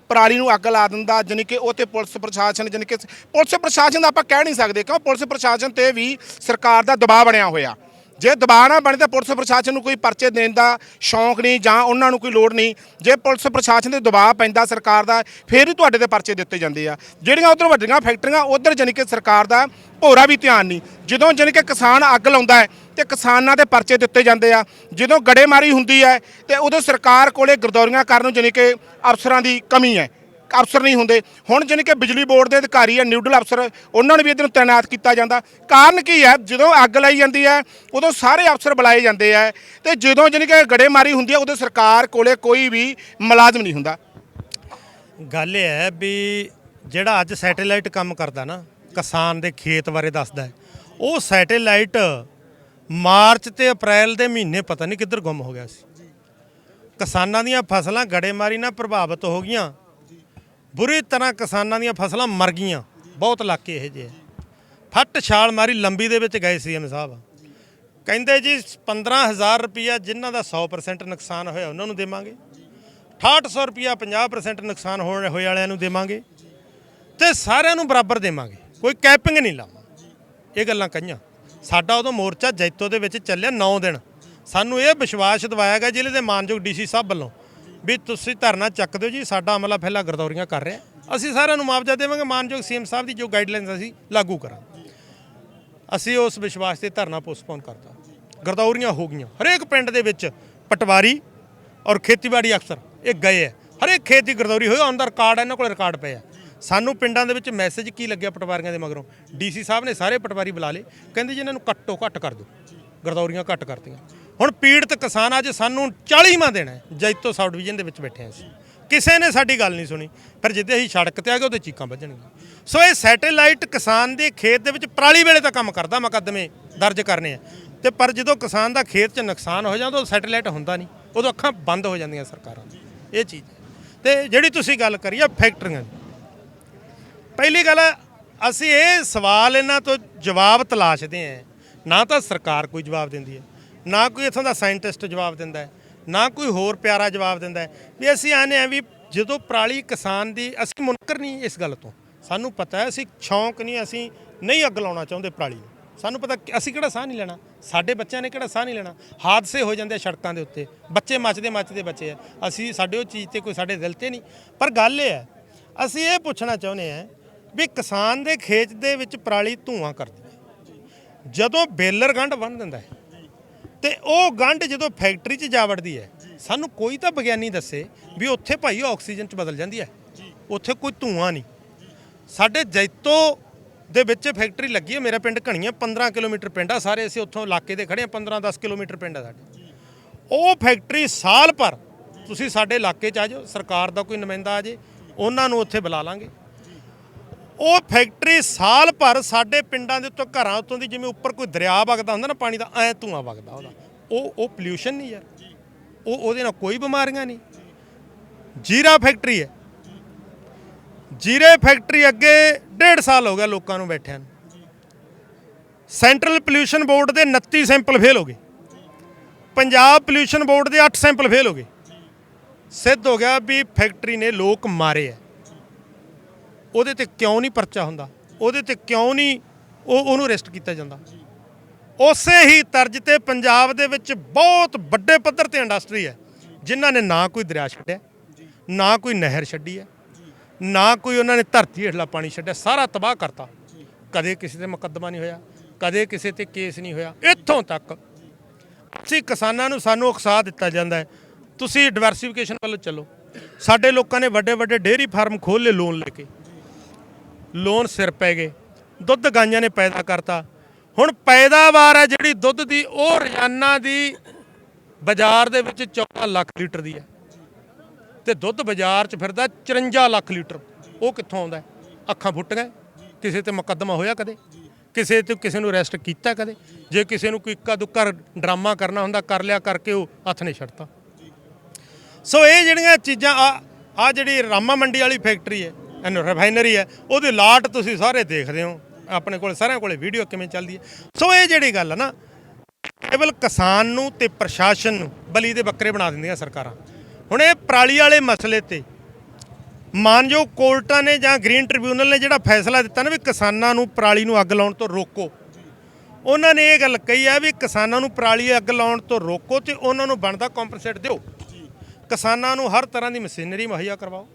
ਪਰਾਲੀ ਨੂੰ ਅੱਗ ਲਾ ਦਿੰਦਾ ਜਾਨੀ ਕਿ ਉਹ ਤੇ ਪੁਲਿਸ ਪ੍ਰਸ਼ਾਸਨ ਜਾਨੀ ਕਿ ਪੁਲਿਸ ਪ੍ਰਸ਼ਾਸਨ ਦਾ ਆਪਾਂ ਕਹਿ ਨਹੀਂ ਸਕਦੇ ਕਿਉਂ ਪੁਲਿਸ ਪ੍ਰਸ਼ਾਸਨ ਤੇ ਵੀ ਸਰਕਾਰ ਦਾ ਦਬਾਅ ਬਣਿਆ ਹੋਇਆ। ਜੇ ਦਬਾਅ ਨਾ ਬਣੇ ਤਾਂ ਪੁਲਿਸ ਪ੍ਰਸ਼ਾਸਨ ਨੂੰ ਕੋਈ ਪਰਚੇ ਦੇਣ ਦਾ ਸ਼ੌਂਕ ਨਹੀਂ ਜਾਂ ਉਹਨਾਂ ਨੂੰ ਕੋਈ ਲੋੜ ਨਹੀਂ। ਜੇ ਪੁਲਿਸ ਪ੍ਰਸ਼ਾਸਨ ਦੇ ਦਬਾਅ ਪੈਂਦਾ ਸਰਕਾਰ ਦਾ, ਫਿਰ ਹੀ ਤੁਹਾਡੇ ਤੇ ਪਰਚੇ ਦਿੱਤੇ ਜਾਂਦੇ ਆ। ਜਿਹੜੀਆਂ ਉਧਰ ਵੱਡੀਆਂ ਫੈਕਟਰੀਆਂ, ਉਧਰ ਜਾਨੀ ਕਿ ਸਰਕਾਰ ਦਾ ਭੋਰਾ ਵੀ ਧਿਆਨ ਨਹੀਂ। ਜਦੋਂ ਜਾਨੀ ਕਿ ਕਿਸਾਨ ਅੱਗ ਲਾਉਂਦਾ ਹੈ ਤੇ ਕਿਸਾਨਾਂ ਦੇ ਪਰਚੇ ਦਿੱਤੇ ਜਾਂਦੇ ਆ। ਜਦੋਂ ਗੜੇਮਾਰੀ ਹੁੰਦੀ ਹੈ ਤੇ ਉਦੋਂ ਸਰਕਾਰ ਕੋਲੇ ਗਰਦੌਰੀਆਂ ਕਰਨ ਨੂੰ ਜਾਨੀ ਕਿ ਅਫਸਰਾਂ ਦੀ ਕਮੀ ਹੈ। ਅਫਸਰ ਨਹੀਂ ਹੁੰਦੇ। ਹੁਣ ਜਾਣੀ ਕਿ ਬਿਜਲੀ ਬੋਰਡ ਦੇ ਅਧਿਕਾਰੀ ਆ, ਨਿਊਡਲ ਅਫਸਰ, ਉਹਨਾਂ ਨੂੰ ਵੀ ਇਹਦੇ ਨੂੰ ਤਾਇਨਾਤ ਕੀਤਾ ਜਾਂਦਾ। ਕਾਰਨ ਕੀ ਹੈ ਜਦੋਂ ਅੱਗ ਲਾਈ ਜਾਂਦੀ ਹੈ ਉਦੋਂ ਸਾਰੇ ਅਫਸਰ ਬੁਲਾਏ ਜਾਂਦੇ ਆ ਤੇ ਜਦੋਂ ਜਾਣੀ ਕਿ ਗੜੇਮਾਰੀ ਹੁੰਦੀ ਹੈ ਉਦੋਂ ਸਰਕਾਰ ਕੋਲੇ ਕੋਈ ਵੀ ਮੁਲਾਜ਼ਮ ਨਹੀਂ ਹੁੰਦਾ। ਗੱਲ ਇਹ ਹੈ ਵੀ ਜਿਹੜਾ ਅੱਜ ਸੈਟੇਲਾਈਟ ਕੰਮ ਕਰਦਾ ਨਾ, ਕਿਸਾਨ ਦੇ ਖੇਤ ਬਾਰੇ ਦੱਸਦਾ ਹੈ, ਉਹ ਸੈਟੇਲਾਈਟ ਮਾਰਚ ਤੇ ਅਪ੍ਰੈਲ ਦੇ ਮਹੀਨੇ ਪਤਾ ਨਹੀਂ ਕਿੱਧਰ ਗੁੰਮ ਹੋ ਗਿਆ ਸੀ। ਕਿਸਾਨਾਂ ਦੀਆਂ ਫਸਲਾਂ ਗੜੇਮਾਰੀ ਨਾਲ ਪ੍ਰਭਾਵਿਤ ਹੋ ਗਈਆਂ ਬੁਰੀ ਤਰ੍ਹਾਂ ਕਿਸਾਨਾਂ ਦੀਆਂ ਫਸਲਾਂ ਮਰ ਗਈਆਂ। ਬਹੁਤ ਇਲਾਕੇ ਇਹ ਜਿਹੇ ਫੱਟ ਛਾਲ ਮਾਰੀ, ਲੰਬੀ ਦੇ ਵਿੱਚ ਗਏ ਸੀ ਸੀਐਮ ਸਾਹਿਬ। ਕਹਿੰਦੇ ਜੀ 15000 ਰੁਪਇਆ ਜਿਨ੍ਹਾਂ ਦਾ 100% ਨੁਕਸਾਨ ਹੋਇਆ, ਉਹਨਾਂ ਨੂੰ ਦੇਵਾਂਗੇ। 6800 ਰੁਪਇਆ 50% ਨੁਕਸਾਨ ਹੋਣ ਹੋਏ ਵਾਲਿਆਂ ਨੂੰ ਦੇਵਾਂਗੇ। ਤੇ ਸਾਰਿਆਂ ਨੂੰ ਬਰਾਬਰ ਦੇਵਾਂਗੇ। ਕੋਈ ਕੈਪਿੰਗ ਨਹੀਂ ਲਾਵਾਂ। ਇਹ ਗੱਲਾਂ ਕਹੀਆਂ। ਸਾਡਾ ਉਦੋਂ ਮੋਰਚਾ ਜੈਤੋ ਦੇ ਵਿੱਚ ਚੱਲਿਆ 9 ਦਿਨ। ਸਾਨੂੰ ਇਹ ਵਿਸ਼ਵਾਸ ਦਿਵਾਇਆ ਗਿਆ, ਜ਼ਿਲ੍ਹੇ ਦੇ ਮਾਨਯੋਗ ਡੀਸੀ ਸਾਹਿਬ ਵੱਲੋਂ। ਵੀ ਤੁਸੀਂ ਧਰਨਾ ਚੱਕ ਦਿਓ ਜੀ, ਸਾਡਾ ਅਮਲਾ ਪਹਿਲਾਂ ਗਰਦੌਰੀਆਂ ਕਰ ਰਿਹਾ। ਅਸੀਂ ਸਾਰਿਆਂ ਨੂੰ ਮੁਆਵਜ਼ਾ ਦੇਵਾਂਗੇ, ਮਾਨਯੋਗ ਸੀਐਮ ਸਾਹਿਬ ਦੀ ਜੋ ਗਾਈਡਲਾਈਨਸ ਅਸੀਂ ਲਾਗੂ ਕਰਾਂਗੇ। ਅਸੀਂ ਉਸ ਵਿਸ਼ਵਾਸ ਤੇ ਧਰਨਾ ਪੋਸਟਪੋਨ ਕਰਤਾ। ਗਰਦੌਰੀਆਂ ਹੋ ਗਈਆਂ। ਹਰੇਕ ਪਿੰਡ ਦੇ ਵਿੱਚ ਪਟਵਾਰੀ ਔਰ ਖੇਤੀਬਾੜੀ ਅਫਸਰ ਇਹ ਗਏ ਹੈ ਹਰੇਕ ਖੇਤ ਦੀ ਗਰਦੌਰੀ ਹੋਈ ਔਨ ਦਾ ਰਿਕਾਰਡ ਇਹਨਾਂ ਕੋਲ ਰਿਕਾਰਡ ਪਿਆ ਸਾਨੂੰ ਪਿੰਡਾਂ ਦੇ ਵਿੱਚ ਮੈਸੇਜ ਕੀ ਲੱਗਿਆ ਪਟਵਾਰੀਆਂ ਦੇ ਮਗਰੋਂ? ਡੀਸੀ ਸਾਹਿਬ ਨੇ ਸਾਰੇ ਪਟਵਾਰੀ ਬੁਲਾ ਲਏ। ਕਹਿੰਦੇ ਜੀ ਇਹਨਾਂ ਨੂੰ ਘੱਟੋ ਘੱਟ ਕਰ ਦਿਓ। ਗਰਦੌਰੀਆਂ ਘੱਟ ਕਰਤੀਆਂ। ਹੁਣ ਪੀੜਤ ਕਿਸਾਨ ਅੱਜ ਸਾਨੂੰ 40ਵਾਂ ਦੇਣਾ ਹੈ, ਜੈਤੋ ਸਬ ਡਿਵੀਜ਼ਨ ਦੇ ਵਿੱਚ ਬੈਠੇ ਹਾਂ ਅਸੀਂ। ਕਿਸੇ ਨੇ ਸਾਡੀ ਗੱਲ ਨਹੀਂ ਸੁਣੀ, ਫਿਰ ਜਿੱਦੇ ਅਸੀਂ ਸੜਕ ਤੇ ਆ ਗਏ, ਉਹਦੇ ਚੀਕਾਂ ਵੱਜਣਗੀਆਂ। ਸੋ ਇਹ ਸੈਟੇਲਾਈਟ ਕਿਸਾਨ ਦੇ ਖੇਤ ਦੇ ਵਿੱਚ ਪਰਾਲੀ ਵੇਲੇ ਤਾਂ ਕੰਮ ਕਰਦਾ, ਮੁਕੱਦਮੇ ਦਰਜ ਕਰਨੇ ਆ। ਤੇ ਪਰ ਜਦੋਂ ਕਿਸਾਨ ਦਾ ਖੇਤ 'ਚ ਨੁਕਸਾਨ ਹੋ ਜਾਂਦਾ ਉਹ ਸੈਟੇਲਾਈਟ ਹੁੰਦਾ ਨਹੀਂ, ਉਦੋਂ ਅੱਖਾਂ ਬੰਦ ਹੋ ਜਾਂਦੀਆਂ ਸਰਕਾਰਾਂ ਦੀ ਇਹ ਚੀਜ਼ ਹੈ। ਤੇ ਜਿਹੜੀ ਤੁਸੀਂ ਗੱਲ ਕਰੀ ਆ ਫੈਕਟਰੀਆਂ ਦੀ, ਪਹਿਲੀ ਗੱਲ ਅਸੀਂ ਇਹ ਸਵਾਲ ਇਹਨਾਂ ਤੋਂ ਜਵਾਬ ਤਲਾਸ਼ਦੇ ਆਂ ਨਾ ਤਾਂ ਸਰਕਾਰ ਕੋਈ ਜਵਾਬ ਦਿੰਦੀ ਹੈ ਨਾ ਕੋਈ ਇਥੋਂ ਦਾ ਸਾਇੰਟਿਸਟ ਜਵਾਬ ਦਿੰਦਾ ਹੈ, ਨਾ ਕੋਈ ਹੋਰ ਪਿਆਰਾ ਜਵਾਬ ਦਿੰਦਾ ਹੈ। ਵੀ ਅਸੀਂ ਆਨੇ ਆ ਵੀ ਜਦੋਂ ਪਰਾਲੀ ਕਿਸਾਨ ਦੀ, ਅਸੀਂ ਮੁਨਕਰ ਨਹੀਂ ਇਸ ਗੱਲ ਤੋਂ। ਸਾਨੂੰ ਪਤਾ ਹੈ, ਅਸੀਂ ਸ਼ੌਂਕ ਨਹੀਂ, ਅਸੀਂ ਨਹੀਂ ਅੱਗ ਲਾਉਣਾ ਚਾਹੁੰਦੇ ਪਰਾਲੀ ਨੂੰ। ਸਾਨੂੰ ਪਤਾ ਅਸੀਂ ਕਿਹੜਾ ਸਾਹ ਨਹੀਂ ਲੈਣਾ। ਸਾਡੇ ਬੱਚਿਆਂ ਨੇ ਕਿਹੜਾ ਸਾਹ ਨਹੀਂ ਲੈਣਾ। ਹਾਦਸੇ ਹੋ ਜਾਂਦੇ ਸੜਕਾਂ ਦੇ ਉੱਤੇ। ਬੱਚੇ ਮੱਚਦੇ ਮੱਚਦੇ ਬੱਚੇ ਆ। ਅਸੀਂ ਸਾਡੇ ਉਹ ਚੀਜ਼ ਤੇ ਕੋਈ ਸਾਡੇ ਦਿਲ ਤੇ ਨਹੀਂ। ਪਰ ਗੱਲ ਇਹ ਹੈ, ਅਸੀਂ ਇਹ ਪੁੱਛਣਾ ਚਾਹੁੰਦੇ ਆ ਵੀ ਕਿਸਾਨ ਦੇ ਖੇਤ ਦੇ ਵਿੱਚ ਪਰਾਲੀ ਧੂਆਂ ਕਰਦੀ ਹੈ। ਜਦੋਂ ਬੇਲਰ ਗੰਢ ਬੰਨ ਦਿੰਦਾ ਹੈ ਤੇ ਉਹ ਗੰਢ ਜਦੋਂ ਫੈਕਟਰੀ 'ਚ ਜਾ ਵੜਦੀ ਹੈ ਸਾਨੂੰ ਕੋਈ ਤਾਂ ਵਿਗਿਆਨੀ ਦੱਸੇ ਵੀ ਉੱਥੇ ਭਾਈ ਆਕਸੀਜਨ 'ਚ ਬਦਲ ਜਾਂਦੀ ਹੈ। ਉੱਥੇ ਕੋਈ ਧੂਆਂ ਨਹੀਂ। ਸਾਡੇ ਜੈਤੋ ਦੇ ਵਿੱਚ ਫੈਕਟਰੀ ਲੱਗੀ ਹੈ ਮੇਰਾ ਪਿੰਡ ਘਣੀਆਂ 15 ਕਿਲੋਮੀਟਰ ਪਿੰਡ ਆ ਸਾਰੇ ਅਸੀਂ ਉੱਥੋਂ ਇਲਾਕੇ ਦੇ ਖੜੇ ਆ 15 10 ਕਿਲੋਮੀਟਰ ਪਿੰਡ ਆ ਸਾਡੇ। ਉਹ ਫੈਕਟਰੀ ਸਾਲ ਭਰ ਤੁਸੀਂ ਸਾਡੇ ਇਲਾਕੇ 'ਚ ਆ ਜਾਓ ਸਰਕਾਰ ਦਾ ਕੋਈ ਨੁਮਾਇੰਦਾ ਆ ਜੇ। ਉਹਨਾਂ ਨੂੰ ਉੱਥੇ ਬੁਲਾ ਲਾਂਗੇ। ਉਹ ਫੈਕਟਰੀ ਸਾਲ ਭਰ ਸਾਡੇ ਪਿੰਡਾਂ ਦੇ ਉੱਤੋਂ ਘਰਾਂ ਉੱਤੋਂ ਦੀ ਜਿਵੇਂ ਉੱਪਰ ਕੋਈ ਦਰਿਆ ਵਗਦਾ ਹੁੰਦਾ ਨਾ ਪਾਣੀ ਦਾ ਐ ਧੂਆਂ ਵਗਦਾ ਉਹਦਾ। ਉਹ ਉਹ ਪੋਲਿਊਸ਼ਨ ਨਹੀਂ ਯਾਰ। ਉਹ ਉਹਦੇ ਨਾਲ ਕੋਈ ਬਿਮਾਰੀਆਂ ਨਹੀਂ। ਜੀਰਾ ਫੈਕਟਰੀ ਹੈ। ਜੀਰੇ ਫੈਕਟਰੀ ਅੱਗੇ ਡੇਢ ਸਾਲ ਹੋ ਗਿਆ ਲੋਕਾਂ ਨੂੰ ਬੈਠਿਆਂ ਨੂੰ। ਸੈਂਟਰਲ ਪੋਲਿਊਸ਼ਨ ਬੋਰਡ ਦੇ 29 ਸੈਂਪਲ ਫੇਲ ਹੋ ਗਏ। ਪੰਜਾਬ ਪੋਲਿਊਸ਼ਨ ਬੋਰਡ ਦੇ 8 ਸੈਂਪਲ ਫੇਲ ਹੋ ਗਏ। ਸਿੱਧ ਹੋ ਗਿਆ ਵੀ ਫੈਕਟਰੀ ਨੇ ਲੋਕ ਮਾਰੇ ਆ। ਉਹਦੇ ਤੇ ਕਿਉਂ ਨਹੀਂ ਪਰਚਾ ਹੁੰਦਾ? ਉਹਦੇ ਤੇ ਕਿਉਂ ਨਹੀਂ ਉਹ ਉਹਨੂੰ ਅਰੈਸਟ ਕੀਤਾ ਜਾਂਦਾ? ਉਸੇ ਹੀ ਤਰਜ਼ ਤੇ ਪੰਜਾਬ ਦੇ ਵਿੱਚ ਬਹੁਤ ਵੱਡੇ ਪੱਧਰ ਤੇ ਇੰਡਸਟਰੀ ਹੈ, ਜਿਨ੍ਹਾਂ ਨੇ ਨਾ ਕੋਈ ਦਰਿਆ ਛੱਡਿਆ, ਨਾ ਕੋਈ ਨਹਿਰ ਛੱਡੀ ਹੈ, ਨਾ ਕੋਈ ਉਹਨਾਂ ਨੇ ਧਰਤੀ ਹੇਠਲਾ ਪਾਣੀ ਛੱਡਿਆ, ਸਾਰਾ ਤਬਾਹ ਕਰਤਾ। ਕਦੇ ਕਿਸੇ ਤੇ ਮੁਕੱਦਮਾ ਨਹੀਂ ਹੋਇਆ, ਕਦੇ ਕਿਸੇ ਤੇ ਕੇਸ ਨਹੀਂ ਹੋਇਆ। ਇੱਥੋਂ ਤੱਕ ਅਸੀਂ ਕਿਸਾਨਾਂ ਨੂੰ ਸਾਨੂੰ ਉਕਸਾ ਦਿੱਤਾ ਜਾਂਦਾ ਹੈ, ਤੁਸੀਂ ਡਿਵਰਸਿਫਿਕੇਸ਼ਨ ਵੱਲ ਚੱਲੋ। ਸਾਡੇ ਲੋਕਾਂ ਨੇ ਵੱਡੇ ਵੱਡੇ ਡੇਅਰੀ ਫਾਰਮ ਖੋਲ੍ਹ ਲਏ ਲੋਨ ਲੈ ਕੇ। ਲੋਨ ਸਿਰ ਪੈ ਗਏ। ਦੁੱਧ ਗਾਈਆਂ ਨੇ ਪੈਦਾ ਕਰਤਾ। ਹੁਣ ਪੈਦਾਵਾਰ ਹੈ ਜਿਹੜੀ ਦੁੱਧ ਦੀ, ਉਹ ਰੋਜ਼ਾਨਾ ਦੀ ਬਾਜ਼ਾਰ ਦੇ ਵਿੱਚ 14 ਲੱਖ ਲੀਟਰ ਦੀ ਹੈ। ਤੇ ਦੁੱਧ ਬਾਜ਼ਾਰ 'ਚ ਫਿਰਦਾ 54 ਲੱਖ ਲੀਟਰ। ਉਹ ਕਿੱਥੋਂ ਆਉਂਦਾ ਅੱਖਾਂ ਫੁੱਟ ਗਏ ਕਿਸੇ ਤੇ ਮੁਕੱਦਮਾ ਹੋਇਆ ਕਦੇ? ਕਿਸੇ ਤੇ ਕਿਸੇ ਨੂੰ ਅਰੈਸਟ ਕੀਤਾ ਕਦੇ? ਜੇ ਕਿਸੇ ਨੂੰ ਕੋਈ ਇੱਕਾ ਦੁੱਕਾ ਡਰਾਮਾ ਕਰਨਾ ਹੁੰਦਾ, ਕਰ ਲਿਆ ਕਰਕੇ ਉਹ ਹੱਥ ਨੇ ਛੱਡਤਾ ਸੋ ਇਹ ਜਿਹੜੀਆਂ ਚੀਜ਼ਾਂ, ਆ ਆ ਜਿਹੜੀ ਰਾਮਾ ਮੰਡੀ ਵਾਲੀ ਫੈਕਟਰੀ ਹੈ ਇਹਨੂੰ ਰਿਫਾਈਨਰੀ ਹੈ, ਉਹਦੇ ਲਾਟ ਤੁਸੀਂ ਸਾਰੇ ਦੇਖਦੇ ਹੋ। ਆਪਣੇ ਕੋਲ, ਸਾਰਿਆਂ ਕੋਲੇ ਵੀਡੀਓ ਕਿਵੇਂ ਚੱਲਦੀ ਹੈ। ਸੋ ਇਹ ਜਿਹੜੀ ਗੱਲ ਹੈ ਨਾ, ਕੇਵਲ ਕਿਸਾਨ ਨੂੰ ਤੇ ਪ੍ਰਸ਼ਾਸਨ ਨੂੰ ਬਲੀ ਦੇ ਬੱਕਰੇ ਬਣਾ ਦਿੰਦੀਆਂ ਸਰਕਾਰਾਂ। ਹੁਣ ਇਹ ਪਰਾਲੀ ਵਾਲੇ ਮਸਲੇ ਤੇ ਮਾਨਯੋਗ ਕੋਰਟਾਂ ਨੇ ਜਾਂ ਗ੍ਰੀਨ ਟ੍ਰਿਬਿਊਨਲ ਨੇ ਜਿਹੜਾ ਫੈਸਲਾ ਦਿੱਤਾ ਨਾ ਵੀ ਕਿਸਾਨਾਂ ਨੂੰ ਪਰਾਲੀ ਨੂੰ ਅੱਗ ਲਾਉਣ ਤੋਂ ਰੋਕੋ, ਉਹਨਾਂ ਨੇ ਇਹ ਗੱਲ ਕਹੀ ਹੈ ਵੀ ਕਿਸਾਨਾਂ ਨੂੰ ਪਰਾਲੀ ਅੱਗ ਲਾਉਣ ਤੋਂ ਰੋਕੋ ਤੇ ਉਹਨਾਂ ਨੂੰ ਬਣਦਾ ਕੰਪਨਸੇਟ ਦਿਓ। ਕਿਸਾਨਾਂ ਨੂੰ ਹਰ ਤਰ੍ਹਾਂ ਦੀ ਮਸ਼ੀਨਰੀ ਮੁਹੱਈਆ ਕਰਵਾਓ।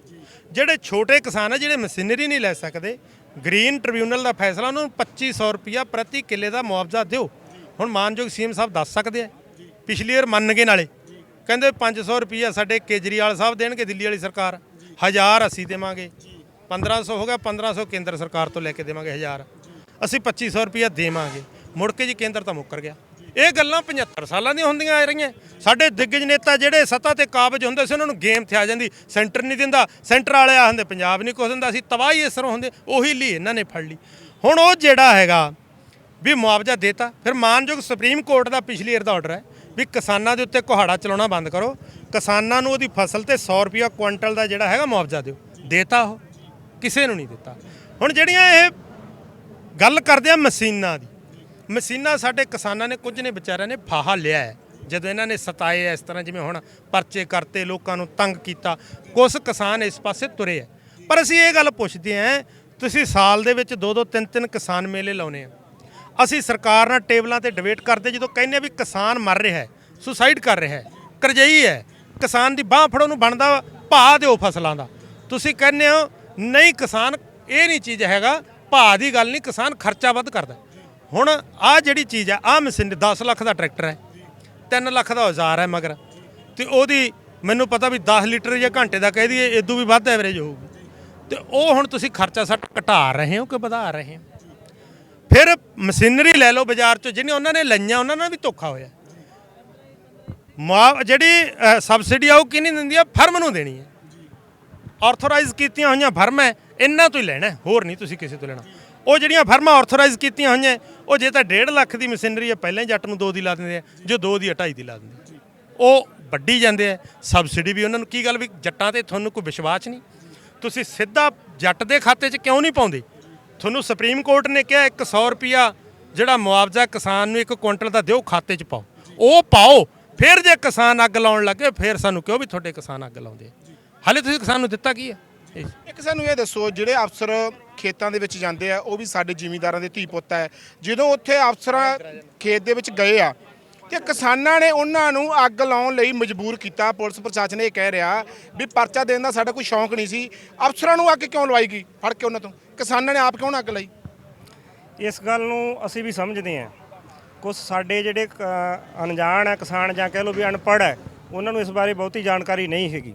ਜਿਹੜੇ ਛੋਟੇ ਕਿਸਾਨ ਆ, ਜਿਹੜੇ ਮਸ਼ੀਨਰੀ ਨਹੀਂ ਲੈ ਸਕਦੇ, ਗ੍ਰੀਨ ਟ੍ਰਿਬਿਊਨਲ ਦਾ ਫੈਸਲਾ ਉਹਨਾਂ ਨੂੰ 2500 ਰੁਪਿਆ ਪ੍ਰਤੀ ਕਿੱਲੇ ਦਾ ਮੁਆਵਜ਼ਾ ਦਿਓ। ਹੁਣ ਮਾਨਯੋਗ ਸੀਐਮ ਸਾਹਿਬ ਦੱਸ ਸਕਦੇ ਆ। ਪਿਛਲੀ ਵਾਰ ਮੰਨ ਗਏ ਨਾਲੇ। ਕਹਿੰਦੇ 500 ਰੁਪਿਆ ਸਾਡੇ ਕੇਜਰੀਵਾਲ ਸਾਹਿਬ ਦੇਣਗੇ, ਦਿੱਲੀ ਵਾਲੀ ਸਰਕਾਰ। ਹਜ਼ਾਰ ਅਸੀਂ ਦੇਵਾਂਗੇ। 1500 ਹੋ ਗਿਆ 1500 ਕੇਂਦਰ ਸਰਕਾਰ ਤੋਂ ਲੈ ਕੇ ਦੇਵਾਂਗੇ ਹਜ਼ਾਰ। ਅਸੀਂ 2500 ਰੁਪਿਆ ਦੇਵਾਂਗੇ। ਮੁੜ ਕੇ ਜੀ ਕੇਂਦਰ ਤਾਂ ਮੁੱਕਰ ਗਿਆ। ਇਹ ਗੱਲਾਂ 75 ਸਾਲਾਂ ਦੀਆਂ ਹੁੰਦੀਆਂ ਆ ਰਹੀਆਂ। ਸਾਡੇ ਦਿੱਗਜ ਨੇਤਾ ਜਿਹੜੇ ਸੱਤਾ ਤੇ ਕਾਬਜ ਹੁੰਦੇ ਸੀ, ਉਹਨਾਂ ਨੂੰ ਗੇਮ ਤੇ ਆ ਜਾਂਦੀ। ਸੈਂਟਰ ਨਹੀਂ ਦਿੰਦਾ, ਸੈਂਟਰ ਵਾਲੇ ਆ ਹੁੰਦੇ ਪੰਜਾਬ ਨਹੀਂ ਕੁਛ ਦਿੰਦਾ। ਸੀ ਤਬਾਹੀ ਇਸ ਤਰ੍ਹਾਂ ਹੁੰਦੇ, ਉਹੀ ਲਈ ਇਹਨਾਂ ਨੇ ਫੜ ਲਈ। ਹੁਣ ਉਹ ਜਿਹੜਾ ਹੈਗਾ ਵੀ ਮੁਆਵਜ਼ਾ ਦੇਤਾ, ਫਿਰ ਮਾਨਯੋਗ ਸੁਪਰੀਮ ਕੋਰਟ ਦਾ ਪਿਛਲੀ ਏਰ ਦਾ ਆਰਡਰ ਹੈ ਵੀ ਕਿਸਾਨਾਂ ਦੇ ਉੱਤੇ ਕੁਹਾੜਾ ਚਲਾਉਣਾ ਬੰਦ ਕਰੋ। ਕਿਸਾਨਾਂ ਨੂੰ ਉਹਦੀ ਫਸਲ ਤੇ 100 ਰੁਪਿਆ ਕੁਇੰਟਲ ਦਾ ਜਿਹੜਾ ਹੈਗਾ ਮੁਆਵਜ਼ਾ ਦਿਓ। ਦੇਤਾ ਉਹ, ਕਿਸੇ ਨੂੰ ਨਹੀਂ ਦਿੱਤਾ। ਹੁਣ ਜਿਹੜੀਆਂ ਇਹ ਗੱਲ ਕਰਦੇ ਆ ਮਸ਼ੀਨਾਂ ਦੀ ਮਸ਼ੀਨਾਂ ਸਾਡੇ ਕਿਸਾਨਾਂ ਨੇ, ਕੁਝ ਨੇ ਵਿਚਾਰਿਆਂ ਨੇ ਫਾਹਾ ਲਿਆ ਹੈ। ਜਦੋਂ ਇਹਨਾਂ ਨੇ ਸਤਾਏ ਇਸ ਤਰ੍ਹਾਂ, ਜਿਵੇਂ ਹੁਣ ਪਰਚੇ ਕਰਤੇ, ਲੋਕਾਂ ਨੂੰ ਤੰਗ ਕੀਤਾ ਕੁਝ ਕਿਸਾਨ ਇਸ ਪਾਸੇ ਤੁਰੇ ਆ ਪਰ ਅਸੀਂ ਇਹ ਗੱਲ ਪੁੱਛਦੇ ਆਂ ਤੁਸੀਂ ਸਾਲ ਦੇ ਵਿੱਚ ਦੋ ਦੋ ਤਿੰਨ ਤਿੰਨ ਕਿਸਾਨ ਮੇਲੇ ਲਾਉਨੇ ਆ। ਅਸੀਂ ਸਰਕਾਰ ਨਾਲ ਟੇਬਲਾਂ ਤੇ ਡਿਬੇਟ ਕਰਦੇ, ਜਦੋਂ ਕਹਿੰਦੇ ਆ ਵੀ ਕਿਸਾਨ ਮਰ ਰਿਹਾ ਹੈ ਸੁਸਾਈਡ ਕਰ ਰਿਹਾ ਹੈ, ਕਰਜਈ ਹੈ, ਕਿਸਾਨ ਦੀ ਬਾਹ ਫੜੋ ਨੂੰ ਬਣਦਾ ਭਾਅ ਦਿਓ ਫਸਲਾਂ ਦਾ। ਤੁਸੀਂ ਕਹਿੰਦੇ ਹੋ, ਨਹੀਂ ਕਿਸਾਨ, ਇਹ ਨਹੀਂ ਚੀਜ਼ ਹੈਗਾ, ਭਾਅ ਦੀ ਗੱਲ ਨਹੀਂ, ਕਿਸਾਨ ਖਰਚਾ ਵੱਧ ਕਰਦਾ। ਹੁਣ ਆਹ ਜਿਹੜੀ ਚੀਜ਼ ਹੈ ਆਹ ਮਸ਼ੀਨ 10 ਲੱਖ ਦਾ ਟਰੈਕਟਰ ਹੈ 3 ਲੱਖ ਦਾ ਔਜ਼ਾਰ ਹੈ ਮਗਰ। ਤੇ ਉਹਦੀ ਮੈਨੂੰ ਪਤਾ ਵੀ 10 ਲੀਟਰ ਜਾਂ ਘੰਟੇ ਦਾ ਕਹਿ ਦਈਏ ਇਦੋਂ ਵੀ ਵੱਧ ਐਵਰੇਜ ਹੋਊਗੀ। ਤੇ ਉਹ ਹੁਣ ਤੁਸੀਂ ਖਰਚਾ ਸੱਟ ਘਟਾ ਰਹੇ ਹੋ ਕਿ ਵਧਾ ਰਹੇ ਹੋ? ਫਿਰ ਮਸ਼ੀਨਰੀ ਲੈ ਲਓ ਬਾਜ਼ਾਰ ਚੋਂ ਜਿਹੜੀਆਂ ਉਹਨਾਂ ਨੇ ਲਈਆਂ, ਉਹਨਾਂ ਨਾਲ ਵੀ ਧੋਖਾ ਹੋਇਆ। ਮੁਆ ਜਿਹੜੀ ਸਬਸਿਡੀ ਆ, ਉਹ ਕਿਹਨੀ ਦਿੰਦੀ ਆ? ਫਰਮ ਨੂੰ ਦੇਣੀ ਹੈ। ਆਰਥੋਰਾਈਜ਼ ਕੀਤੀਆਂ ਹੋਈਆਂ ਫਰਮ ਹੈ, ਇਹਨਾਂ ਤੋਂ ਹੀ ਲੈਣਾ ਹੋਰ ਨਹੀਂ ਤੁਸੀਂ ਕਿਸੇ ਤੋਂ ਲੈਣਾ। ਉਹ ਜਿਹੜੀਆਂ ਫਰਮਾਂ ਆਰਥੋਰਾਈਜ਼ ਕੀਤੀਆਂ ਹੋਈਆਂ ਉਹ ਜੇ ਤਾਂ 1.5 ਲੱਖ ਦੀ ਮਸ਼ੀਨਰੀ ਹੈ ਪਹਿਲਾਂ ਹੀ ਜੱਟ ਨੂੰ 2 ਦੀ ਲਾ ਦਿੰਦੇ ਆ ਜੋ 2 ਦੀ 2.5 ਦੀ ਲਾ ਦਿੰਦੇ। ਉਹ ਵੱਡੀ ਜਾਂਦੇ ਆ ਸਬਸਿਡੀ ਵੀ ਉਹਨਾਂ ਨੂੰ ਕੀ ਗੱਲ ਵੀ ਜੱਟਾਂ ਤੇ ਤੁਹਾਨੂੰ ਕੋਈ ਵਿਸ਼ਵਾਸ ਨਹੀਂ? ਤੁਸੀਂ ਸਿੱਧਾ ਜੱਟ ਦੇ ਖਾਤੇ 'ਚ ਕਿਉਂ ਨਹੀਂ ਪਾਉਂਦੇ? ਤੁਹਾਨੂੰ ਸੁਪਰੀਮ ਕੋਰਟ ਨੇ ਕਿਹਾ 100 ਰੁਪਿਆ ਜਿਹੜਾ ਮੁਆਵਜ਼ਾ ਕਿਸਾਨ ਨੂੰ ਇੱਕ ਕੁਇੰਟਲ ਦਾ ਦਿਓ ਖਾਤੇ 'ਚ ਪਾਓ। ਉਹ ਪਾਓ ਫਿਰ ਜੇ ਕਿਸਾਨ ਅੱਗ ਲਾਉਣ ਲੱਗੇ ਫਿਰ ਸਾਨੂੰ ਕਿਉਂ ਵੀ ਤੁਹਾਡੇ ਕਿਸਾਨ ਅੱਗ ਲਾਉਂਦੇ ਹਾਲੇ ਤੁਸੀਂ ਕਿਸਾਨ ਨੂੰ ਦਿੱਤਾ ਕੀ ਹੈ ਇੱਕ ਸਾਨੂੰ ਇਹ ਦੱਸੋ, ਜਿਹੜੇ ਅਫਸਰ ਖੇਤਾਂ ਦੇ ਵਿੱਚ ਜਾਂਦੇ ਆ, ਉਹ ਵੀ ਸਾਡੇ ਜ਼ਿਮੀਂਦਾਰਾਂ ਦੇ ਧੀ ਪੁੱਤ ਹੈ ਜਦੋਂ ਉੱਥੇ ਅਫਸਰਾਂ ਖੇਤ ਦੇ ਵਿੱਚ ਗਏ ਆ, ਤੇ ਕਿਸਾਨਾਂ ਨੇ ਉਹਨਾਂ ਨੂੰ ਅੱਗ ਲਾਉਣ ਲਈ ਮਜਬੂਰ ਕੀਤਾ। ਪੁਲਿਸ ਪ੍ਰਸ਼ਾਸਨ ਇਹ ਕਹਿ ਰਿਹਾ ਵੀ ਪਰਚਾ ਦੇਣ ਦਾ ਸਾਡਾ ਕੋਈ ਸ਼ੌਂਕ ਨਹੀਂ ਸੀ। ਅਫਸਰਾਂ ਨੂੰ ਅੱਗ ਕਿਉਂ ਲਵਾਈ ਗਈ? ਫੜ ਕੇ ਉਹਨਾਂ ਤੋਂ। ਕਿਸਾਨਾਂ ਨੇ ਆਪ ਕਿਉਂ ਨਾ ਅੱਗ ਲਾਈ? ਇਸ ਗੱਲ ਨੂੰ ਅਸੀਂ ਵੀ ਸਮਝਦੇ ਹਾਂ। ਕੁਝ ਸਾਡੇ ਜਿਹੜੇ ਕ- ਅਣਜਾਣ ਹੈ ਕਿਸਾਨ ਜਾਂ ਕਹਿ ਲਓ ਵੀ ਅਨਪੜ੍ਹ ਹੈ ਉਹਨਾਂ ਨੂੰ ਇਸ ਬਾਰੇ ਬਹੁਤੀ ਜਾਣਕਾਰੀ ਨਹੀਂ ਹੈਗੀ।